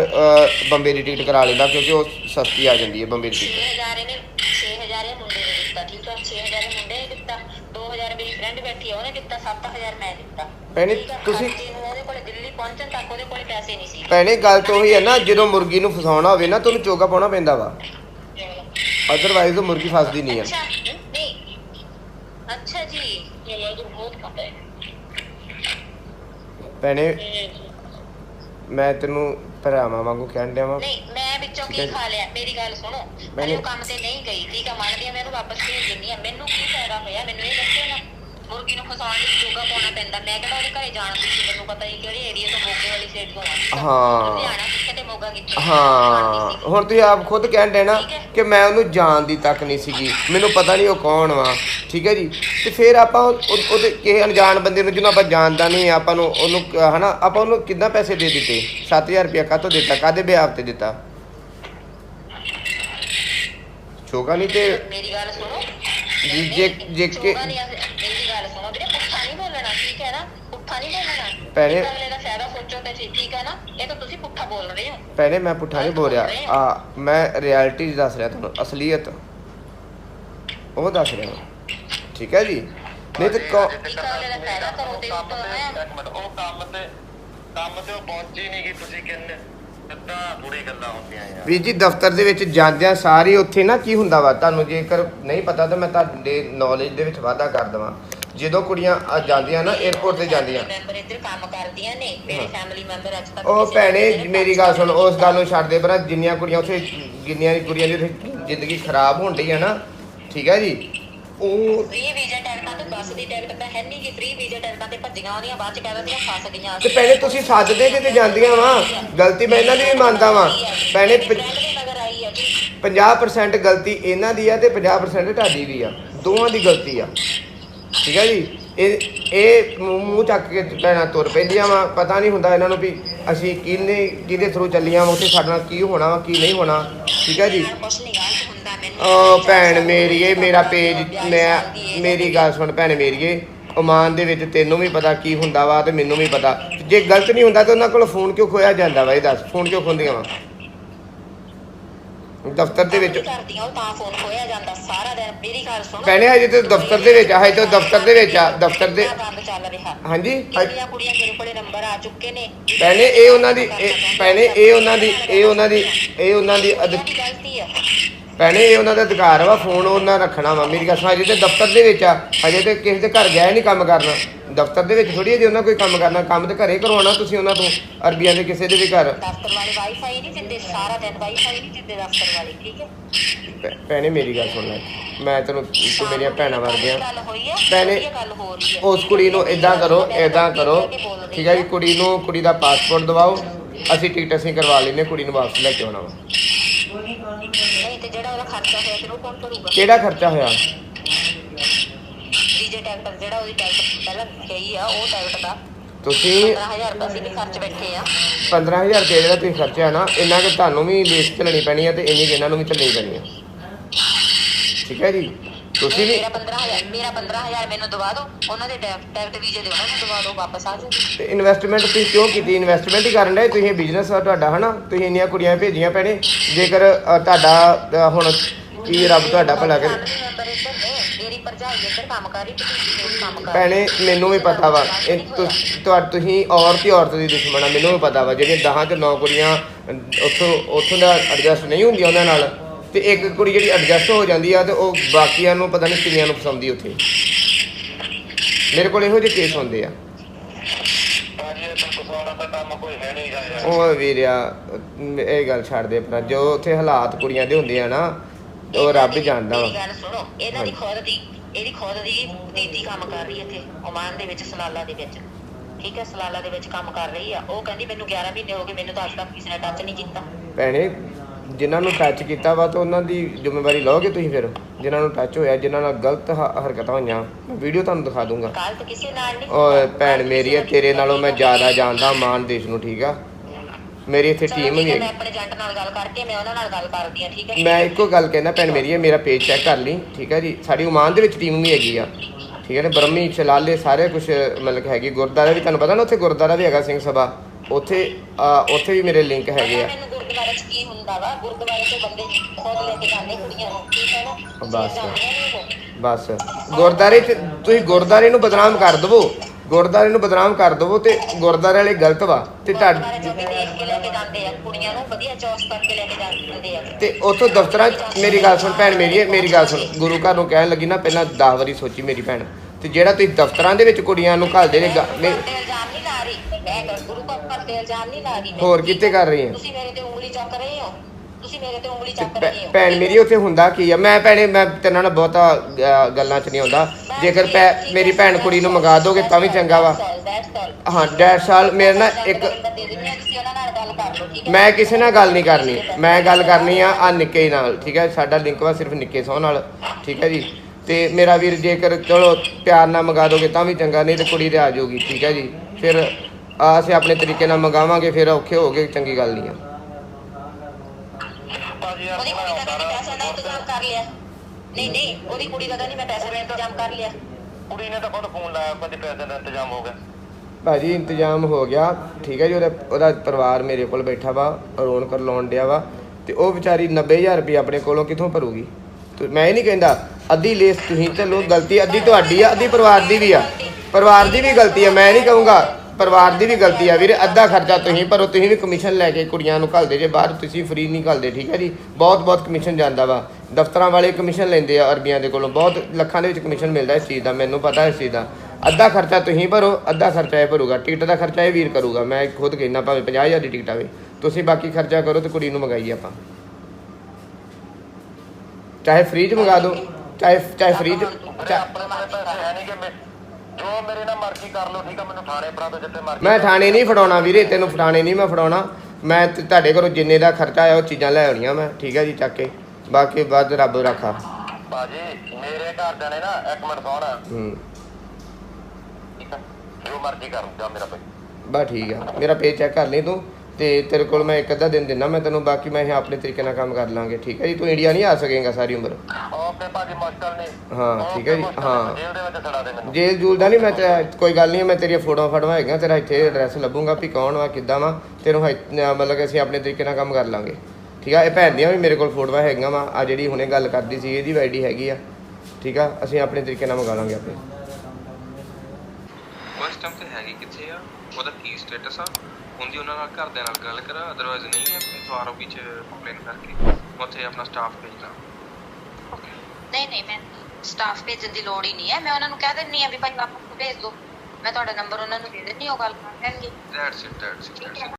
ਬੰਬੇ ਦੀ ਟਿਕਟ ਕਰਾ ਲੈਂਦਾ ਕਿਉਂਕਿ ਉਹ ਸਸਤੀ ਆ ਜਾਂਦੀ ਹੈ ਬੰਬੇ ਦੀ ਟਿਕਟ। 6000 ਇਹਨੇ 6000 ਇਹ ਮੁੰਡੇ ਨੇ ਦਿੱਤਾ ਠੀਕ ਆ? 6000 ਇਹ ਮੁੰਡੇ ਨੇ ਦਿੱਤਾ 2000 ਮੇਰੀ ਫਰੈਂਡ ਬੈਠੀ ਆ ਉਹਨੇ ਦਿੱਤਾ 7000 ਮੈਂ ਦਿੱਤਾ। ਭੈਣੇ, ਤੁਸੀਂ- ਪਹੁੰਚਣ ਤੱਕ ਉਹਦੇ ਕੋਲੇ ਪੈਸੇ ਨਹੀਂ ਸੀ। ਭੈਣੇ ਗੱਲ ਤਾਂ ਉਹੀ ਹੈ ਨਾ ਜਦੋਂ ਮੁਰਗੀ ਨੂੰ ਫਸਾਉਣਾ ਹੋਵੇ ਨਾ ਤੁਹਾਨੂੰ ਚੋਗਾ ਪਾਉਣਾ ਪੈਂਦਾ ਵਾ। ਅਦਰਵਾਈਜ਼ ਉਹ ਮੁਰਗੀ ਫਸਦੀ ਨਹੀਂ ਆ। ਅੱਛਾ ਨਹੀਂ। ਅੱਛਾ ਜੀ। ਇਹ ਲੋਗ ਬਹੁਤ ਪਤਾ ਹੈ ਭੈਣੇ ਮੈਂ ਤੈਨੂੰ ਭਰਾਵਾਂ ਵਾਂਗੂ ਕਹਿਣ ਡਿਆ ਵਾਂ। ਨਹੀਂ ਮੈਂ ਵਿੱਚੋਂ ਹੈ ਕੀ। ਖਾ ਲਿਆ? ਮੇਰੀ ਗੱਲ ਸੁਣੋ। ਮੈਨੂੰ- ਮੈਨੂੰ ਕੰਮ ਤੇ ਨਹੀਂ ਗਈ। ਠੀਕ ਆ ਮੰਨਦੀ ਆ ਮੈਨੂੰ ਵਾਪਸ ਭੇਜ ਦਿੰਨੀ ਆ। ਮੈਨੂੰ ਕੀ ਫਾਇਦਾ ਹੋਇਆ? ਮੈਨੂੰ ਇਹ ਦੱਸਿਓ ਨਾ। ਮੁਰਗੀ ਨੂੰ ਫਸਾਉਣ ਲਈ ਚੋਗਾ ਪਾਉਣਾ ਪੈਂਦਾ। ਮੈਂ ਕਿਹੜਾ ਉਹਦੇ ਘਰੇ ਜਾਣ ਸੀ ਮੈਨੂੰ ਪਤਾ ਨਹੀਂ ਕਿਹੜੇ ਏਰੀਆ ਤੋਂ ਮੋਗੇ ਵਾਲੀ ਸਾਈਡ ਤੋਂ ਆ। ਹਾਂ। ਲੁਧਿਆਣਾ ਕਿੱਥੇ ਤੇ ਮੋਗਾ ਕਿੱਥੇ ਹਾਂ। ਹੁਣ ਤੁਸੀਂ ਆਪ ਖੁਦ ਕਹਿਣ ਦੇ ਨਾ ਕਿ ਮੈਂ ਉਹਨੂੰ ਜਾਣਦੀ ਤੱਕ ਨਹੀਂ ਸੀਗੀ। ਮੈਨੂੰ ਪਤਾ ਨਹੀਂ ਉਹ ਕੌਣ ਵਾ। ਠੀਕ ਹੈ ਜੀ? ਤੇ ਫਿਰ ਆਪਾਂ ਉਹ- ਉਹ- ਉਹਦੇ ਕਿਸੇ ਅਣਜਾਣ ਬੰਦੇ ਨੂੰ ਜਿਹਨੂੰ ਆਪਾਂ ਜਾਣਦਾ ਨਹੀਂ ਆਪਾਂ ਨੂੰ ਉਹਨੂੰ ਕ- ਹਨਾ ਆਪਾਂ ਉਹਨੂੰ ਕਿੰਨਾ ਪੈਸੇ ਦੇ ਦਿੱਤੇ? 7000 ਰੁਪਇਆ ਕਾਹਤੋਂ ਦਿੱਤਾ? ਕਾਦੇ ਵਿਆਹ ਤੇ ਦਿੱਤਾ? ਚੋਗਾ ਨਹੀਂ ਤੇ ਮੇਰੀ ਗੱਲ ਸੁਣੋ। ਜੀ, ਜੇ- ਜੇ ਕਿ- ਚੋਗਾ ਨਹੀਂ ਆ- ਮੇਰੀ ਗੱਲ ਸੁਣੋ ਵੀਰੇ ਪੁੱਠਾ ਨਹੀਂ ਬੋਲਣਾ ਠੀਕ ਹੈ ਨਾ ਪੁੱਠਾ ਨਹੀਂ ਬੋਲਣਾ ਭੈਣੇ- ਅਗਲੇ ਦਾ ਫਾਇਦਾ ਸੋਚੋ ਤੇ ਠੀਕ- ਠੀਕ ਹੈ ਨਾ? ਇਹ ਤਾਂ ਤੁਸੀਂ ਪੁੱਠਾ ਬੋਲ ਰਹੇ ਹੋ। ਪਹਿਲੇ ਮੈਂ ਪੁੱਠਾ ਨਹੀਂ ਬੋਲ ਰਿਹਾ ਆ ਮੈਂ ਰਿਐਲਿਟੀ ਦੱਸ ਰਿਹਾ ਤੁਹਾਨੂੰ ਅਸਲੀਅਤ। ਉਹ ਦੱਸ ਰਿਹਾ ਠੀਕ ਹੈ ਜੀ? ਨਹੀਂ ਤੇ ਕੌ- ਇੱਕ ਅਗਲੇ ਦਾ ਫਾਇਦਾ ਕਰੋ ਤੇ ਕੰਮ ਤੇ ਉਹ ਕੰਮ ਤੇ ਕੰਮ ਤੇ ਉਹ ਪਹੁੰਚੀ ਨਹੀਂ ਗਈ ਤੁਸੀਂ ਕਿੰਨੇ ਵੀਰ ਜੀ ਦਫ਼ਤਰ ਦੇ ਵਿੱਚ ਜਾਂਦਿਆਂ ਸਾਰੀ ਉੱਥੇ ਨਾ ਕੀ ਹੁੰਦਾ ਵਾ? ਤੁਹਾਨੂੰ ਜੇਕਰ ਨਹੀਂ ਪਤਾ ਤਾਂ ਮੈਂ ਤੁਹਾਡੇ ਨੌਲੇਜ ਦੇ ਵਿੱਚ ਵਾਧਾ ਕਰ ਦਵਾਂ। ਜਦੋਂ ਕੁੜੀਆਂ ਆ ਜਾਂਦੀਆਂ ਨਾ 에어ਪੋਰਟ ਤੇ ਜਾਂਦੀਆਂ। ਮੈਂਬਰ ਇੱਧਰ ਕੰਮ ਕਰਦੀਆਂ ਨੇ ਮੇਰੇ ਫੈਮਿਲੀ ਮੈਂਬਰ ਅੱਜ ਤੱਕ ਉਹ ਕਿਸੇ ਭੈਣੇ ਮੇਰੀ ਗੱਲ ਸੁਣ ਉਸ ਗੱਲ ਨੂੰ ਛੱਡ ਦੇ ਪਰ ਜਿੰਨੀਆਂ ਕੁੜੀਆਂ ਉੱਥੇ ਜਿੰਨੀਆਂ ਕੁੜੀਆਂ ਦੀ ਉੱਥੇ ਜ਼ਿੰਦਗੀ ਖਰਾਬ ਹੋਣ ਡਈ ਆ ਨਾ ਠੀਕ ਹੈ ਜੀ? ਉਹ ਫ੍ਰੀ ਵੀਜ਼ਾ ਟਿਕਟਾਂ ਤੇ ਬੱਸ ਦੀ ਟਿਕਟ ਤਾਂ ਹੈ ਨਹੀਂ ਕਿ ਫ੍ਰੀ ਵੀਜ਼ਾ ਟਿਕਟਾਂ ਤੇ ਭੱਜੀਆਂ ਆਉਂਦੀਆਂ ਬਾਅਦ ਚ ਕਹਿ ਦਿੰਦੀਆਂ ਫਸ ਗਈਆਂ ਤੇ ਭੈਣੇ ਤੁਸੀਂ ਸੱਦਦੇ ਕਿਤੇ ਜਾਂਦੀਆਂ ਵਾ? ਗਲਤੀ ਮੈਂ ਇਹਨਾਂ ਦੀ ਵੀ ਮੰਨਦਾ ਵਾਂ। ਭੈਣੇ ਪ- ਦੇ ਆਈ ਜੀ। 50% ਗਲਤੀ ਇਹਨਾਂ ਦੀ ਆ ਤੇ 50% ਤੁਹਾਡੀ ਵੀ ਆ। ਦੋਵਾਂ ਦੀ ਗਲਤੀ ਆ। ਠੀਕ ਹੈ ਜੀ? ਇਹ ਇਹ ਮੂੰਹ ਚੱਕ ਕੇ ਭੈਣਾਂ ਤੁਰ ਪੈਂਦੀਆਂ ਵਾ। ਪਤਾ ਨਹੀਂ ਹੁੰਦਾ ਇਹਨਾਂ ਨੂੰ ਵੀ ਅਸੀਂ ਕਿਹਨੇ ਕਿਹਦੇ ਥਰੂ ਚੱਲੀਆਂ ਵਾ ਉੱਥੇ ਸਾਡੇ ਨਾਲ ਕੀ ਹੋਣਾ ਵਾ ਕੀ ਨਹੀਂ ਹੋਣਾ। ਠੀਕ ਹੈ ਜੀ? ਓ ਭੈਣ ਮੇਰੀਏ ਮੇਰਾ ਪੇਜ ਮੈਂ ਮੇਰੀ ਗੱਲ ਸੁਣ ਭੈਣ ਮੇਰੀਏ ਓਮਾਨ ਦੇ ਵਿੱਚ ਤੈਨੂੰ ਵੀ ਪਤਾ ਕੀ ਹੁੰਦਾ ਵਾ ਤੇ ਮੈਨੂੰ ਵੀ ਪਤਾ। ਜੇ ਗਲਤ ਨਹੀਂ ਹੁੰਦਾ ਤਾਂ ਉਹਨਾਂ ਕੋਲ ਫੋਨ ਕਿਉਂ ਖੋਇਆ ਜਾਂਦਾ ਵਾ? ਇਹ ਦੱਸ ਫੋਨ ਕਿਉਂ ਖੁੰਦੀਆਂ ਵਾ? ਦਫ਼ਤਰ ਦੇ ਵਿੱਚ ਕਰਦੀਆਂ ਉਹ ਤਾਂ ਫੋਨ ਖੋਇਆ ਜਾਂਦਾ ਸਾਰਾ ਦਿਨ ਮੇਰੀ ਗੱਲ ਸੁਣੋ। ਭੈਣੇ ਹਜੇ ਤੇ ਦਫ਼ਤਰ ਦੇ ਵਿੱਚ ਆ ਹਜੇ ਤਾਂ ਦਫ਼ਤਰ ਦੇ ਵਿੱਚ ਆ ਦਫ਼ਤਰ ਦੇ ਬੰਦ ਚੱਲ ਰਿਹਾ। ਹਾਂਜੀ ਕਿੰਨੀਆਂ ਕੁੜੀਆਂ ਮੇਰੇ ਕੋਲੇ ਨੰਬਰ ਆ ਚੁੱਕੇ ਨੇ ਭੈਣੇ ਇਹ ਉਹਨਾਂ ਦੀ ਇਹ- ਭੈਣੇ ਇਹ ਉਹਨਾਂ ਦੀ ਇਹ ਉਹਨਾਂ ਦੀ ਇਹ ਉਹਨਾਂ ਦੀ ਅਧ- ਉਹਨਾਂ ਦੀ ਗਲਤੀ ਆ। ਭੈਣੇ ਇਹ ਉਹਨਾਂ ਦਾ ਅਧਿਕਾਰ ਵਾ ਫੋਨ ਉਹਨਾਂ ਰੱਖਣਾ ਵਾ। ਮੇਰੀ ਗੱਲ ਸੁਣ ਹਜੇ ਤੇ ਦਫ਼ਤਰ ਦੇ ਵਿੱਚ ਆ ਹਜੇ ਤੇ ਕਿਸੇ ਦੇ ਘਰ ਗਿਆ ਨਹੀਂ ਕੰਮ ਕਰਨਾ। ਦਫ਼ਤਰ ਦੇ ਵਿੱਚ ਥੋੜੀ ਜੇ ਉਹਨਾਂ ਕੋਈ ਕੰਮ ਕਰਨਾ ਕੰਮ ਤੇ ਘਰੇ ਕਰਵਾਉਣਾ ਤੁਸੀਂ ਉਹਨਾਂ ਤੋਂ ਅਰਬੀਆਂ ਦੇ ਕਿਸੇ ਦੇ ਵੀ ਘਰ। ਦਫ਼ਤਰ ਵਾਲੇ ਵਾਈਫਾਈ ਨਹੀਂ ਦਿੰਦੇ ਸਾਰਾ ਦਿਨ ਵਾਈਫਾਈ ਨਹੀਂ ਦਿੰਦੇ ਦਫ਼ਤਰ ਵਾਲੇ ਠੀਕ ਹੈ? ਭੈ- ਭੈਣੇ ਮੇਰੀ ਗੱਲ ਸੁਣ ਲੈ ਮੈਂ ਤੈਨੂੰ ਤੂੰ ਮੇਰੀਆਂ ਭੈਣਾਂ ਵਰਗੀਆਂ। ਗੱਲ ਹੋਈ ਹੈ ਭੈਣੇ, ਵਧੀਆ ਗੱਲ ਹੋ ਰਹੀ ਹੈ। ਉਸ ਕੁੜੀ ਨੂੰ ਇਦਾਂ ਕਰੋ ਇਦਾਂ ਕਰੋ ਠੀਕ ਹੈ ਜੀ ਕੁੜੀ ਨੂੰ ਕੁੜੀ ਦਾ ਪਾਸਪੋਰਟ ਦਿਵਾਓ ਅਸੀਂ ਟਿਕਟ ਅਸੀਂ ਕਰਵਾ ਲੈਨੇ ਕੁੜੀ ਨੂੰ ਵਾਪਸ ਲੈ ਕੇ ਆਉਣਾ ਵਾ। ਨਹੀਂ ਤੇ ਜਿਹੜਾ ਉਹਦਾ ਖਰਚਾ ਹੋਇਆ ਫਿਰ ਉਹ ਕੌਣ ਭਰੂਗਾ ਕਿਹੜਾ ਖਰਚਾ ਹੋਇਆ? ਡੀਜੇ ਟਿਕਟ ਜਿਹੜਾ ਉਹਦੀ ਟਿਕਟ ਪਹਿਲਾਂ ਗਈ ਆ ਉਹ ਟਿਕਟ ਦਾ। ਤੁਸੀਂ 15000 ਰੁਪਏ ਅਸੀਂ ਵੀ ਖਰਚ ਬੈਠੇ ਆ। 15000 ਰੁਪਏ ਜਿਹੜਾ ਤੁਸੀਂ ਖਰਚਿਆ ਨਾ ਇੰਨਾ ਕਿ ਤੁਹਾਨੂੰ ਵੀ ਲਿਸਟ ਚੱਲਣੀ ਪੈਣੀ ਹੈ ਤੇ ਇੰਨੀ ਕਿ ਇਹਨਾਂ ਨੂੰ ਵੀ ਚੱਲਣੀ ਪੈਣੀ ਹੈ ਠੀਕ ਹੈ ਜੀ? ਤੁਸੀਂ ਵੀ ਮੇਰਾ 15000 ਮੇਰਾ 15000 ਮੈਨੂੰ ਦਵਾ ਦਿਓ। ਉਹਨਾਂ ਦੇ ਟਿਕਟ ਵੀਜ਼ੇ ਦੇ ਉਹਨਾਂ ਨੂੰ ਦਵਾ ਦਿਓ ਵਾਪਸ ਆ ਜਾਓ। ਤੇ ਇਨਵੈਸਟਮੈਂਟ ਤੁਸੀਂ ਕਿਉਂ ਕੀਤੀ? ਇਨਵੈਸਟਮੈਂਟ ਹੀ ਕਰਨ ਦੇ ਤੁਸੀਂ ਬਿਜ਼ਨਸ ਆ ਤੁਹਾਡਾ ਹਨਾ? ਤੁਸੀਂ ਇੰਨੀਆਂ ਕੁੜੀਆਂ ਭੇਜੀਆਂ ਪੈਣੇ। ਜੇਕਰ ਅ, ਤੁਹਾਡਾ ਅ, ਹੁਣ ਕੀ ਰੱਬ ਤੁਹਾਡਾ ਭਲਾ ਕਰੇ। ਫੈਮਿਲੀ ਮੈਂਬਰ ਇੱਧਰ ਭਰਜਾਈ ਇੱਧਰ ਕੰਮ ਕਰ ਰਹੀ ਤੇ ਤੁਸੀਂ ਕੰਮ ਕਰ ਭੈਣੇ ਮੈਨੂੰ ਵੀ ਪਤਾ ਵਾ। ਇਹ ਤੁ- ਤੁਹਾ ਤੁਸੀਂ ਔਰਤ ਹੀ ਔਰਤ ਦੀ ਦੁਸ਼ਮਣ ਆ ਮੈਨੂੰ ਵੀ ਪਤਾ ਵਾ। ਜਿਹੜੀਆਂ ਦਹਾਂ ਤੇ ਨੌ ਕੁੜੀਆਂ ਉੱਥੋਂ ਉੱਥੋਂ ਦਾ ਐਡਜਸਟ ਨਹੀਂ ਹੁੰਦੀਆਂ ਉਹਨਾਂ ਨਾਲ। ਤੇ ਇੱਕ ਕੁੜੀ ਜਿਹੜੀ ਐਡਜਸਟ ਹੋ ਜਾਂਦੀ ਆ ਤੇ ਉਹ ਬਾਕੀਆਂ ਨੂੰ ਪਤਾ ਨਹੀਂ ਕਿੰਨੀਆਂ ਨੂੰ ਪਸੰਦੀ ਉੱਥੇ। ਮੇਰੇ ਕੋਲ ਇਹੋ ਜਿਹੇ ਕੇਸ ਹੁੰਦੇ ਆ। ਭਾਜੀ ਇਹ ਤਾਂ ਕਸੌੜਾ ਦਾ ਕੰਮ ਕੋਈ ਹੈ ਨਹੀਂ ਯਾਰ ਉਹ ਵੀਰਿਆ ਇਹ ਗੱਲ ਛੱਡ ਦੇ ਪਰ ਜੋ ਉੱਥੇ ਹਾਲਾਤ ਕੁੜੀਆਂ ਦੇ ਹੁੰਦੇ ਆ ਨਾ ਉਹ ਰੱਬ ਜਾਣਦਾ ਮੇਰੀ ਗੱਲ ਸੁਣੋ ਇਹਨਾਂ ਦੀ ਖੁਦ ਦੀ ਇਹਦੀ ਖੁਦ ਦੀ ਦੀਦੀ ਕੰਮ ਕਰ ਰਹੀ ਹੈ ਇੱਥੇ ਓਮਾਨ ਦੇ ਵਿੱਚ ਸਲਾਲਾ ਦੇ ਵਿੱਚ। ਠੀਕ ਹੈ ਸਲਾਲਾ ਦੇ ਵਿੱਚ ਕੰਮ ਕਰ ਰਹੀ ਆ। ਉਹ ਕਹਿੰਦੀ ਮੈਨੂੰ 11 ਮਹੀਨੇ ਹੋ ਗਏ ਮੈਨੂੰ ਤਾਂ ਅੱਜ ਤੱਕ ਕਿਸੇ ਨੇ ਟੱਚ ਨਹੀਂ ਕੀਤਾ। ਭੈਣੇ ਜਿਨ੍ਹਾਂ ਨੂੰ ਟੱਚ ਕੀਤਾ ਵਾ ਤਾਂ ਉਹਨਾਂ ਦੀ ਜ਼ਿੰਮੇਵਾਰੀ ਲਓਗੇ ਤੁਸੀਂ ਫਿਰ? ਜਿਨ੍ਹਾਂ ਨੂੰ ਟੱਚ ਹੋਇਆ ਜਿਨ੍ਹਾਂ ਨਾਲ ਗਲਤ ਹ- ਹਰਕਤਾਂ ਹੋਈਆਂ ਮੈਂ ਵੀਡੀਓ ਤੁਹਾਨੂੰ ਦਿਖਾ ਦੂੰਗਾ। ਗਲਤ ਕਿਸੇ ਨਾਲ ਨਹੀਂ ਓਏ ਭੈਣ ਮੇਰੀ ਆ ਤੇਰੇ ਨਾਲੋਂ ਮੈਂ ਜ਼ਿਆਦਾ ਜਾਣਦਾ ਮਾਨ ਦੇਸ਼ ਨੂੰ ਠੀਕ ਆ? ਮੇਰੀ ਇੱਥੇ ਟੀਮ ਵੀ ਹੈ, ਮੈਂ ਹੈਗੀ। ਆਪਣੇ ਏਜੰਟ ਨਾਲ ਗੱਲ ਕਰਕੇ ਮੈਂ ਉਹਨਾਂ ਨਾਲ ਗੱਲ ਕਰਦੀ ਆ ਠੀਕ ਹੈ? ਮੈਂ ਇੱਕੋ ਗੱਲ ਕਹਿਣਾ ਭੈਣ ਮੇਰੀ ਹੈ ਮੇਰਾ ਪੇਜ ਚੈੱਕ ਕਰ ਲਈ ਠੀਕ ਹੈ ਜੀ? ਸਾਡੀ ਉਮਾਨ ਦੇ ਵਿੱਚ ਟੀਮ ਵੀ ਹੈਗੀ ਆ ਠੀਕ ਹੈ ਨਾ? ਬ੍ਰਹਮੀ ਛਲਾਲੇ ਸਾਰੇ ਕੁਝ ਮਤਲਬ ਕਿ ਹੈਗੀ ਗੁਰਦਾਰਾ ਵੀ ਤੁਹਾਨੂੰ ਪਤਾ ਨਾ ਉੱਥੇ ਗੁਰਦਾਰਾ ਵੀ ਹੈਗਾ ਸਿੰਘ ਸਭਾ ਉੱਥੇ ਅ, ਉੱਥੇ ਵੀ ਮੇਰੇ ਲਿੰਕ ਹੈਗੇ ਆ। ਮੈਨੂੰ ਗੁਰਦੁਆਰੇ 'ਚ ਕੀ ਹੁੰਦਾ ਵਾ? ਗੁਰਦੁਆਰੇ 'ਚ ਬੰਦੇ ਖੁਦ ਲੈ ਕੇ ਜਾਂਦੇ ਕੁੜੀਆਂ ਨੂੰ ਠੀਕ ਹੈ ਨਾ? ਬਸ। ਜਾਂਦੀਆਂ ਨੀ ਉਹ। ਬਸ। ਗੁਰਦਾਰੇ ਚ ਤੁਸੀਂ ਗੁਰਦਾਰੇ ਨੂੰ ਬਦਨਾਮ ਕਰ ਦਵੋ। ਗੁਰਦਾਰੇ ਨੂੰ ਬਦਨਾਮ ਕਰ ਦਵੋ ਤੇ ਗੁਰਦਾਰੇ ਵਾਲੇ ਗਲਤ ਵਾ ਤੇ ਗੁਰਦੁਆਰੇ ਤੁਹਾਡੇ 'ਚੋਂ ਵੀ ਦੇਖ ਕੇ ਲੈ ਕੇ ਜਾਂਦੇ ਆ ਕੁੜੀਆਂ ਨੂੰ ਵਧੀਆ ਚੌਸ ਕਰਕੇ ਲੈ ਕੇ ਜਾਂਦੇ ਆ। ਤੇ ਉੱਥੋਂ ਦਫ਼ਤਰਾਂ 'ਚ ਮੇਰੀ ਗੱਲ ਸੁਣ ਭੈਣ ਮੇਰੀ ਮੇਰੀ ਗੱਲ ਸੁਣ ਗੁਰੂ ਘਰ ਨੂੰ ਕਹਿਣ ਲੱਗੀ ਨਾ ਪਹਿਲਾਂ 10 ਵਾਰੀ ਸੋਚੀ ਮੇਰੀ ਭੈਣ। ਤੇ ਜਿਹੜਾ ਤੁਸੀਂ ਦਫ਼ਤਰਾਂ ਦੇ ਵਿੱਚ ਕੁੜੀਆਂ ਨੂੰ ਘੱਲਦੇ ਨੇ ਗਾ- ਮੈਂ ਨਹੀਂ, ਤੇ ਇਲਜ਼ਾਮ ਨਹੀਂ ਲਾ ਰਹੀ। ਮੈਂ ਗੁਰੂ ਘਰ ਤੇ ਇਲਜ਼ਾਮ ਨਹੀਂ ਲਾ ਰਹੀ ਮੈਂ। ਹੋਰ ਕਿੱਥੇ ਕਰ ਰਹੀ ਹੈ? ਤੁਸੀਂ ਮੇਰੇ ਤੇ ਉਂਗਲੀ ਚੱਕ ਰਹੇ ਹੋ। ਤੁਸੀਂ ਮੇਰੇ ਤੇ ਉਂਗਲੀ ਤੇ ਚੱਕ ਭੈ- ਰਹੇ ਹੋ। ਭੈਣ ਮੇਰੀ ਉੱਥੇ ਹੁੰਦਾ ਕੀ ਆ? ਮੈਂ ਭੈਣੇ ਮੈਂ ਤੇਰੇ ਨਾਲ ਬਹੁਤਾ ਗੱਲਾਂ 'ਚ ਨਹੀਂ ਆਉਂਦਾ। ਜੇਕਰ ਪੈ- ਮੇਰੀ ਭੈਣ ਕੁੜੀ ਨੂੰ ਮੰਗਾ ਦੋਗੇ ਤਾਂ ਵੀ ਚੰਗਾ ਵਾ। ਹਾਂ ਡੈਡ ਸਾਲ ਮੇਰੇ ਨਾਲ ਇੱਕ ਮੈਂ ਕਿਸੇ ਨਾਲ ਗੱਲ ਨਹੀਂ ਕਰਨੀ। ਮੈਂ ਗੱਲ ਕਰਨੀ ਆ ਆ ਨਿੱਕੇ ਨਾਲ ਠੀਕ ਹੈ? ਸਾਡਾ ਲਿੰਕ ਵਾ ਸਿਰਫ ਨਿੱਕੇ ਸੌ ਨਾਲ ਠੀਕ ਹੈ ਜੀ? ਤੇ ਮੇਰਾ ਵੀਰ ਜੇਕਰ ਚਲੋ ਪਿਆਰ ਨਾਲ ਮੰਗਾ ਦੋਗੇ ਤਾਂ ਵੀ ਚੰਗਾ ਨਹੀਂ ਤੇ ਕੁੜੀ ਤੇ ਆ ਜਾਊਗੀ ਠੀਕ ਹੈ ਜੀ? ਫਿਰ ਆ ਅਸੀਂ ਆਪਣੇ ਤਰੀਕੇ ਨਾਲ ਮੰਗਾਵਾਂਗੇ ਫਿਰ ਔਖੇ ਹੋ ਗਏ ਚੰਗੀ ਗੱਲ ਨਹੀਂ ਆ। ਉਹਦੀ ਕੁੜੀ ਦਾ ਕਹਿੰਦੀ ਪੈਸੇ ਦਾ ਇੰਤਜ਼ਾਮ ਕਰ ਲਿਆ। ਨਹੀਂ ਨਹੀਂ ਉਹਦੀ ਕੁੜੀ ਦਾ ਕਹਿੰਦੀ ਮੈਂ ਪੈਸੇ ਦਾ ਇੰਤਜ਼ਾਮ ਕਰ ਲਿਆ। ਕੁੜੀ ਨੇ ਤਾਂ ਖੁਦ ਫੋਨ ਲਾਇਆ ਕਹਿੰਦੀ ਪੈਸੇ ਦਾ ਇੰਤਜ਼ਾਮ ਹੋ ਗਿਆ। ਭਾਜੀ ਇੰਤਜ਼ਾਮ ਹੋ ਗਿਆ। ਠੀਕ ਹੈ ਜੀ ਉਹਦਾ ਉਹਦਾ ਪਰਿਵਾਰ ਮੇਰੇ ਕੋਲ ਬੈਠਾ ਵਾ ਰੋਣ ਕਰ ਲਾਉਣ ਡਿਆ ਵਾ। ਤੇ ਉਹ ਵਿਚਾਰੀ 90000 ਰੁਪਏ ਆਪਣੇ ਕੋਲੋਂ ਕਿੱਥੋਂ ਭਰੂਗੀ? ਤੇ ਮੈਂ ਇਹ ਨਹੀਂ ਕਹਿੰਦਾ ਅੱਧੀ ਲੇਸ ਤੁਸੀਂ ਚਲੋ ਗਲਤੀ ਅੱਧੀ ਤੁਹਾਡੀ ਆ ਅੱਧੀ ਪਰਿਵਾਰ ਦੀ ਵੀ ਆ। ਪਰਿਵਾਰ ਦੀ ਵੀ ਗਲਤੀ ਆ ਮੈਂ ਨਹੀਂ ਕਹੂੰਗਾ। ਪਰਿਵਾਰ ਦੀ ਵੀ ਗਲਤੀ ਆ ਵੀਰੇ ਅੱਧਾ ਖਰਚਾ ਤੁਸੀਂ ਭਰੋ ਤੁਸੀਂ ਵੀ ਕਮਿਸ਼ਨ ਲੈ ਕੇ ਕੁੜੀਆਂ ਨੂੰ ਘੱਲਦੇ ਜੇ ਬਾਹਰ ਤੁਸੀਂ ਫ੍ਰੀ ਨਹੀਂ ਘੱਲਦੇ ਠੀਕ ਹੈ ਜੀ? ਬਹੁਤ ਬਹੁਤ ਕਮਿਸ਼ਨ ਜਾਂਦਾ ਵਾ। ਦਫ਼ਤਰਾਂ ਵਾਲੇ ਕਮਿਸ਼ਨ ਲੈਂਦੇ ਆ ਅਰਬੀਆਂ ਦੇ ਕੋਲੋਂ ਬਹੁਤ ਲੱਖਾਂ ਦੇ ਵਿੱਚ ਕਮਿਸ਼ਨ ਮਿਲਦਾ ਇਸ ਚੀਜ਼ ਦਾ ਮੈਨੂੰ ਪਤਾ ਇਸ ਚੀਜ਼ ਦਾ। ਅੱਧਾ ਖਰਚਾ ਤੁਸੀਂ ਭਰੋ ਅੱਧਾ ਖਰਚਾ ਇਹ ਭਰੂਗਾ ਟਿਕਟ ਦਾ ਖਰਚਾ ਇਹ ਵੀਰ ਕਰੂਗਾ ਮੈਂ ਖੁਦ ਕਹਿੰਦਾ ਭਾਵੇਂ 50000 ਦੀ ਟਿਕਟ ਆਵੇ। ਤੁਸੀਂ ਬਾਕੀ ਖਰਚਾ ਕਰੋ ਤੇ ਕੁੜੀ ਨੂੰ ਮੰਗਾਈਏ ਆਪਾਂ। ਚਾਹੇ ਫ੍ਰੀ ਚ ਮੰਗਾ ਦਿਓ ਚਾਹੇ ਚਾਹੇ ਫ੍ਰੀ ਚ ਆਪਣੇ ਨਾਲ ਪੈਸੇ ਹੈ ਨਹੀਂ ਕਿ ਮੈਂ ਜੋ ਮੇਰੇ ਨਾਲ ਮਰਜ਼ੀ ਕਰ ਲਓ ਠੀਕ ਆ? ਮੈਨੂੰ ਥਾਣੇ ਫੜਾ ਦਿਓ ਜਿੱਥੇ ਮਰਜ਼ੀ ਮੈਂ ਥਾਣੇ ਨਹੀਂ ਫੜਾਉਣਾ ਵੀਰੇ ਤੈਨੂੰ ਫੜਾਣੇ ਨਹੀਂ ਮੈਂ ਫੜਾਉਣਾ। ਮੈਂ ਤੇ ਤੁਹਾਡੇ ਘਰੋਂ ਜਿੰਨੇ ਦਾ ਖਰਚਾ ਆਇਆ ਉਹ ਚੀਜ਼ਾਂ ਲੈ ਆਉਣੀਆਂ ਮੈਂ ਠੀਕ ਹੈ ਜੀ ਚੱਕ ਕੇ। ਬਾਕੀ ਵੱਧ ਰੱਬ ਰੱਖਾ। ਭਾਜੀ ਮੇਰੇ ਘਰ ਨੇ ਨਾ ਇੱਕ ਮਿੰਟ ਸੌਣਾ ਹੂੰ। ਠੀਕ ਆ? ਜੋ ਮਰਜ਼ੀ ਕਰ ਜਾ ਮੇਰਾ ਭਾਈ ਬਸ ਠੀਕ ਆ। ਮੇਰਾ ਪੇ ਚੈੱਕ ਕਰ ਲਈ ਤੂੰ ਤੇ ਤੇਰੇ ਕੋਲ ਮੈਂ ਇੱਕ ਅੱਧਾ ਦਿਨ ਦਿੰਦਾ ਮੈਂ ਤੈਨੂੰ ਬਾਕੀ ਮੈਂ ਇਹ ਆਪਣੇ ਤਰੀਕੇ ਨਾਲ ਕੰਮ ਕਰ ਲਾਂਗੇ। ਠੀਕ ਹੈ ਜੀ ਤੂੰ ਇੰਡੀਆ ਨਹੀਂ ਆ ਸਕੇਗਾ ਸਾਰੀ ਉਮਰ। ਓਕੇ ਭਾਜੀ ਮੁਸ਼ਕਲ ਨਹੀਂ ਹਾਂ, ਠੀਕ ਹੈ ਜੀ, ਹਾਂ। ਜੇਲ੍ਹ ਦੇ ਵਿੱਚ ਛੜਾ ਦੇ ਮੈਨੂੰ ਜੇਲ੍ਹ ਜੂਲ ਦਾ ਨਹੀਂ ਮੈਂ ਤੇ- ਕੋਈ ਗੱਲ ਨਹੀਂ ਮੈਂ ਤੇਰੀਆਂ ਫੋਟੋਆਂ ਫੜਵਾ ਹੈਗੀਆਂ ਤੇਰਾ ਇੱਥੇ ਐਡਰੈਸ ਲੱਭੂਗਾ ਵੀ ਕੌਣ ਵਾ ਕਿੱਦਾਂ ਵਾ ਤੈਨੂੰ ਇੱਥੇ- ਮਤਲਬ ਕਿ ਅਸੀਂ ਆਪਣੇ ਤਰੀਕੇ ਨਾਲ ਕੰਮ ਕਰ ਲਾਂਗੇ। ਠੀਕ ਆ ਇਹ ਭੈਣ ਦੀਆਂ ਵੀ ਮੇਰੇ ਕੋਲ ਫੋਟੋਆਂ ਹੈਗੀਆਂ ਵਾ ਆ ਜਿਹੜੀ ਹੁਣੇ ਗੱਲ ਕਰਦੀ ਸੀ ਇਹਦੀ ਆਈਡੀ ਹੈਗੀ ਆ। ਠੀਕ ਆ ਅਸੀਂ ਆਪਣੇ ਤਰੀਕੇ ਨਾਲ ਮੰਗਾ ਲਾਂਗੇ ਆਪੇ। ਉਸ ਟਾਈਮ ਤੇ ਹੈਗੀ ਕਿੱਥੇ ਆ? ਉਹਦਾ ਕੀ ਸਟੇਟਸ ਆ? ਹੁੰਦੀ ਉਹਨਾਂ ਨਾਲ ਘਰਦਿਆਂ ਨਾਲ ਗੱਲ ਕਰ ਅਦਰਵਾਇਜ਼ ਨਹੀਂ ਹੈ ਇਥੋਂ ਆਰਓਬੀ ਚ ਕੰਪਲੇਨ ਕਰਕੇ। ਉੱਥੇ ਆਪਣਾ ਸਟਾਫ ਭੇਜਦਾ। ਨਹੀਂ ਨਹੀਂ ਮੈਂ ਸਟਾਫ ਭੇਜਣ ਦੀ ਲੋੜ ਹੀ ਨਹੀਂ ਹੈ। ਮੈਂ ਉਹਨਾਂ ਨੂੰ ਕਹਿ ਦਿੰਨੀ ਆ ਵੀ ਭਾਈ ਵਾਪਸ ਭੇਜ ਦਿਓ। ਮੈਂ ਤੁਹਾਡਾ ਨੰਬਰ ਉਹਨਾਂ ਨੂੰ ਦੇ ਦਿੰਨੀ ਉਹ ਗੱਲ ਕਰ ਲੈਣਗੇ। ਦੈਟਸ ਇਟ ਦੈਟਸ ਇਟ ਠੀਕ ਹੈ।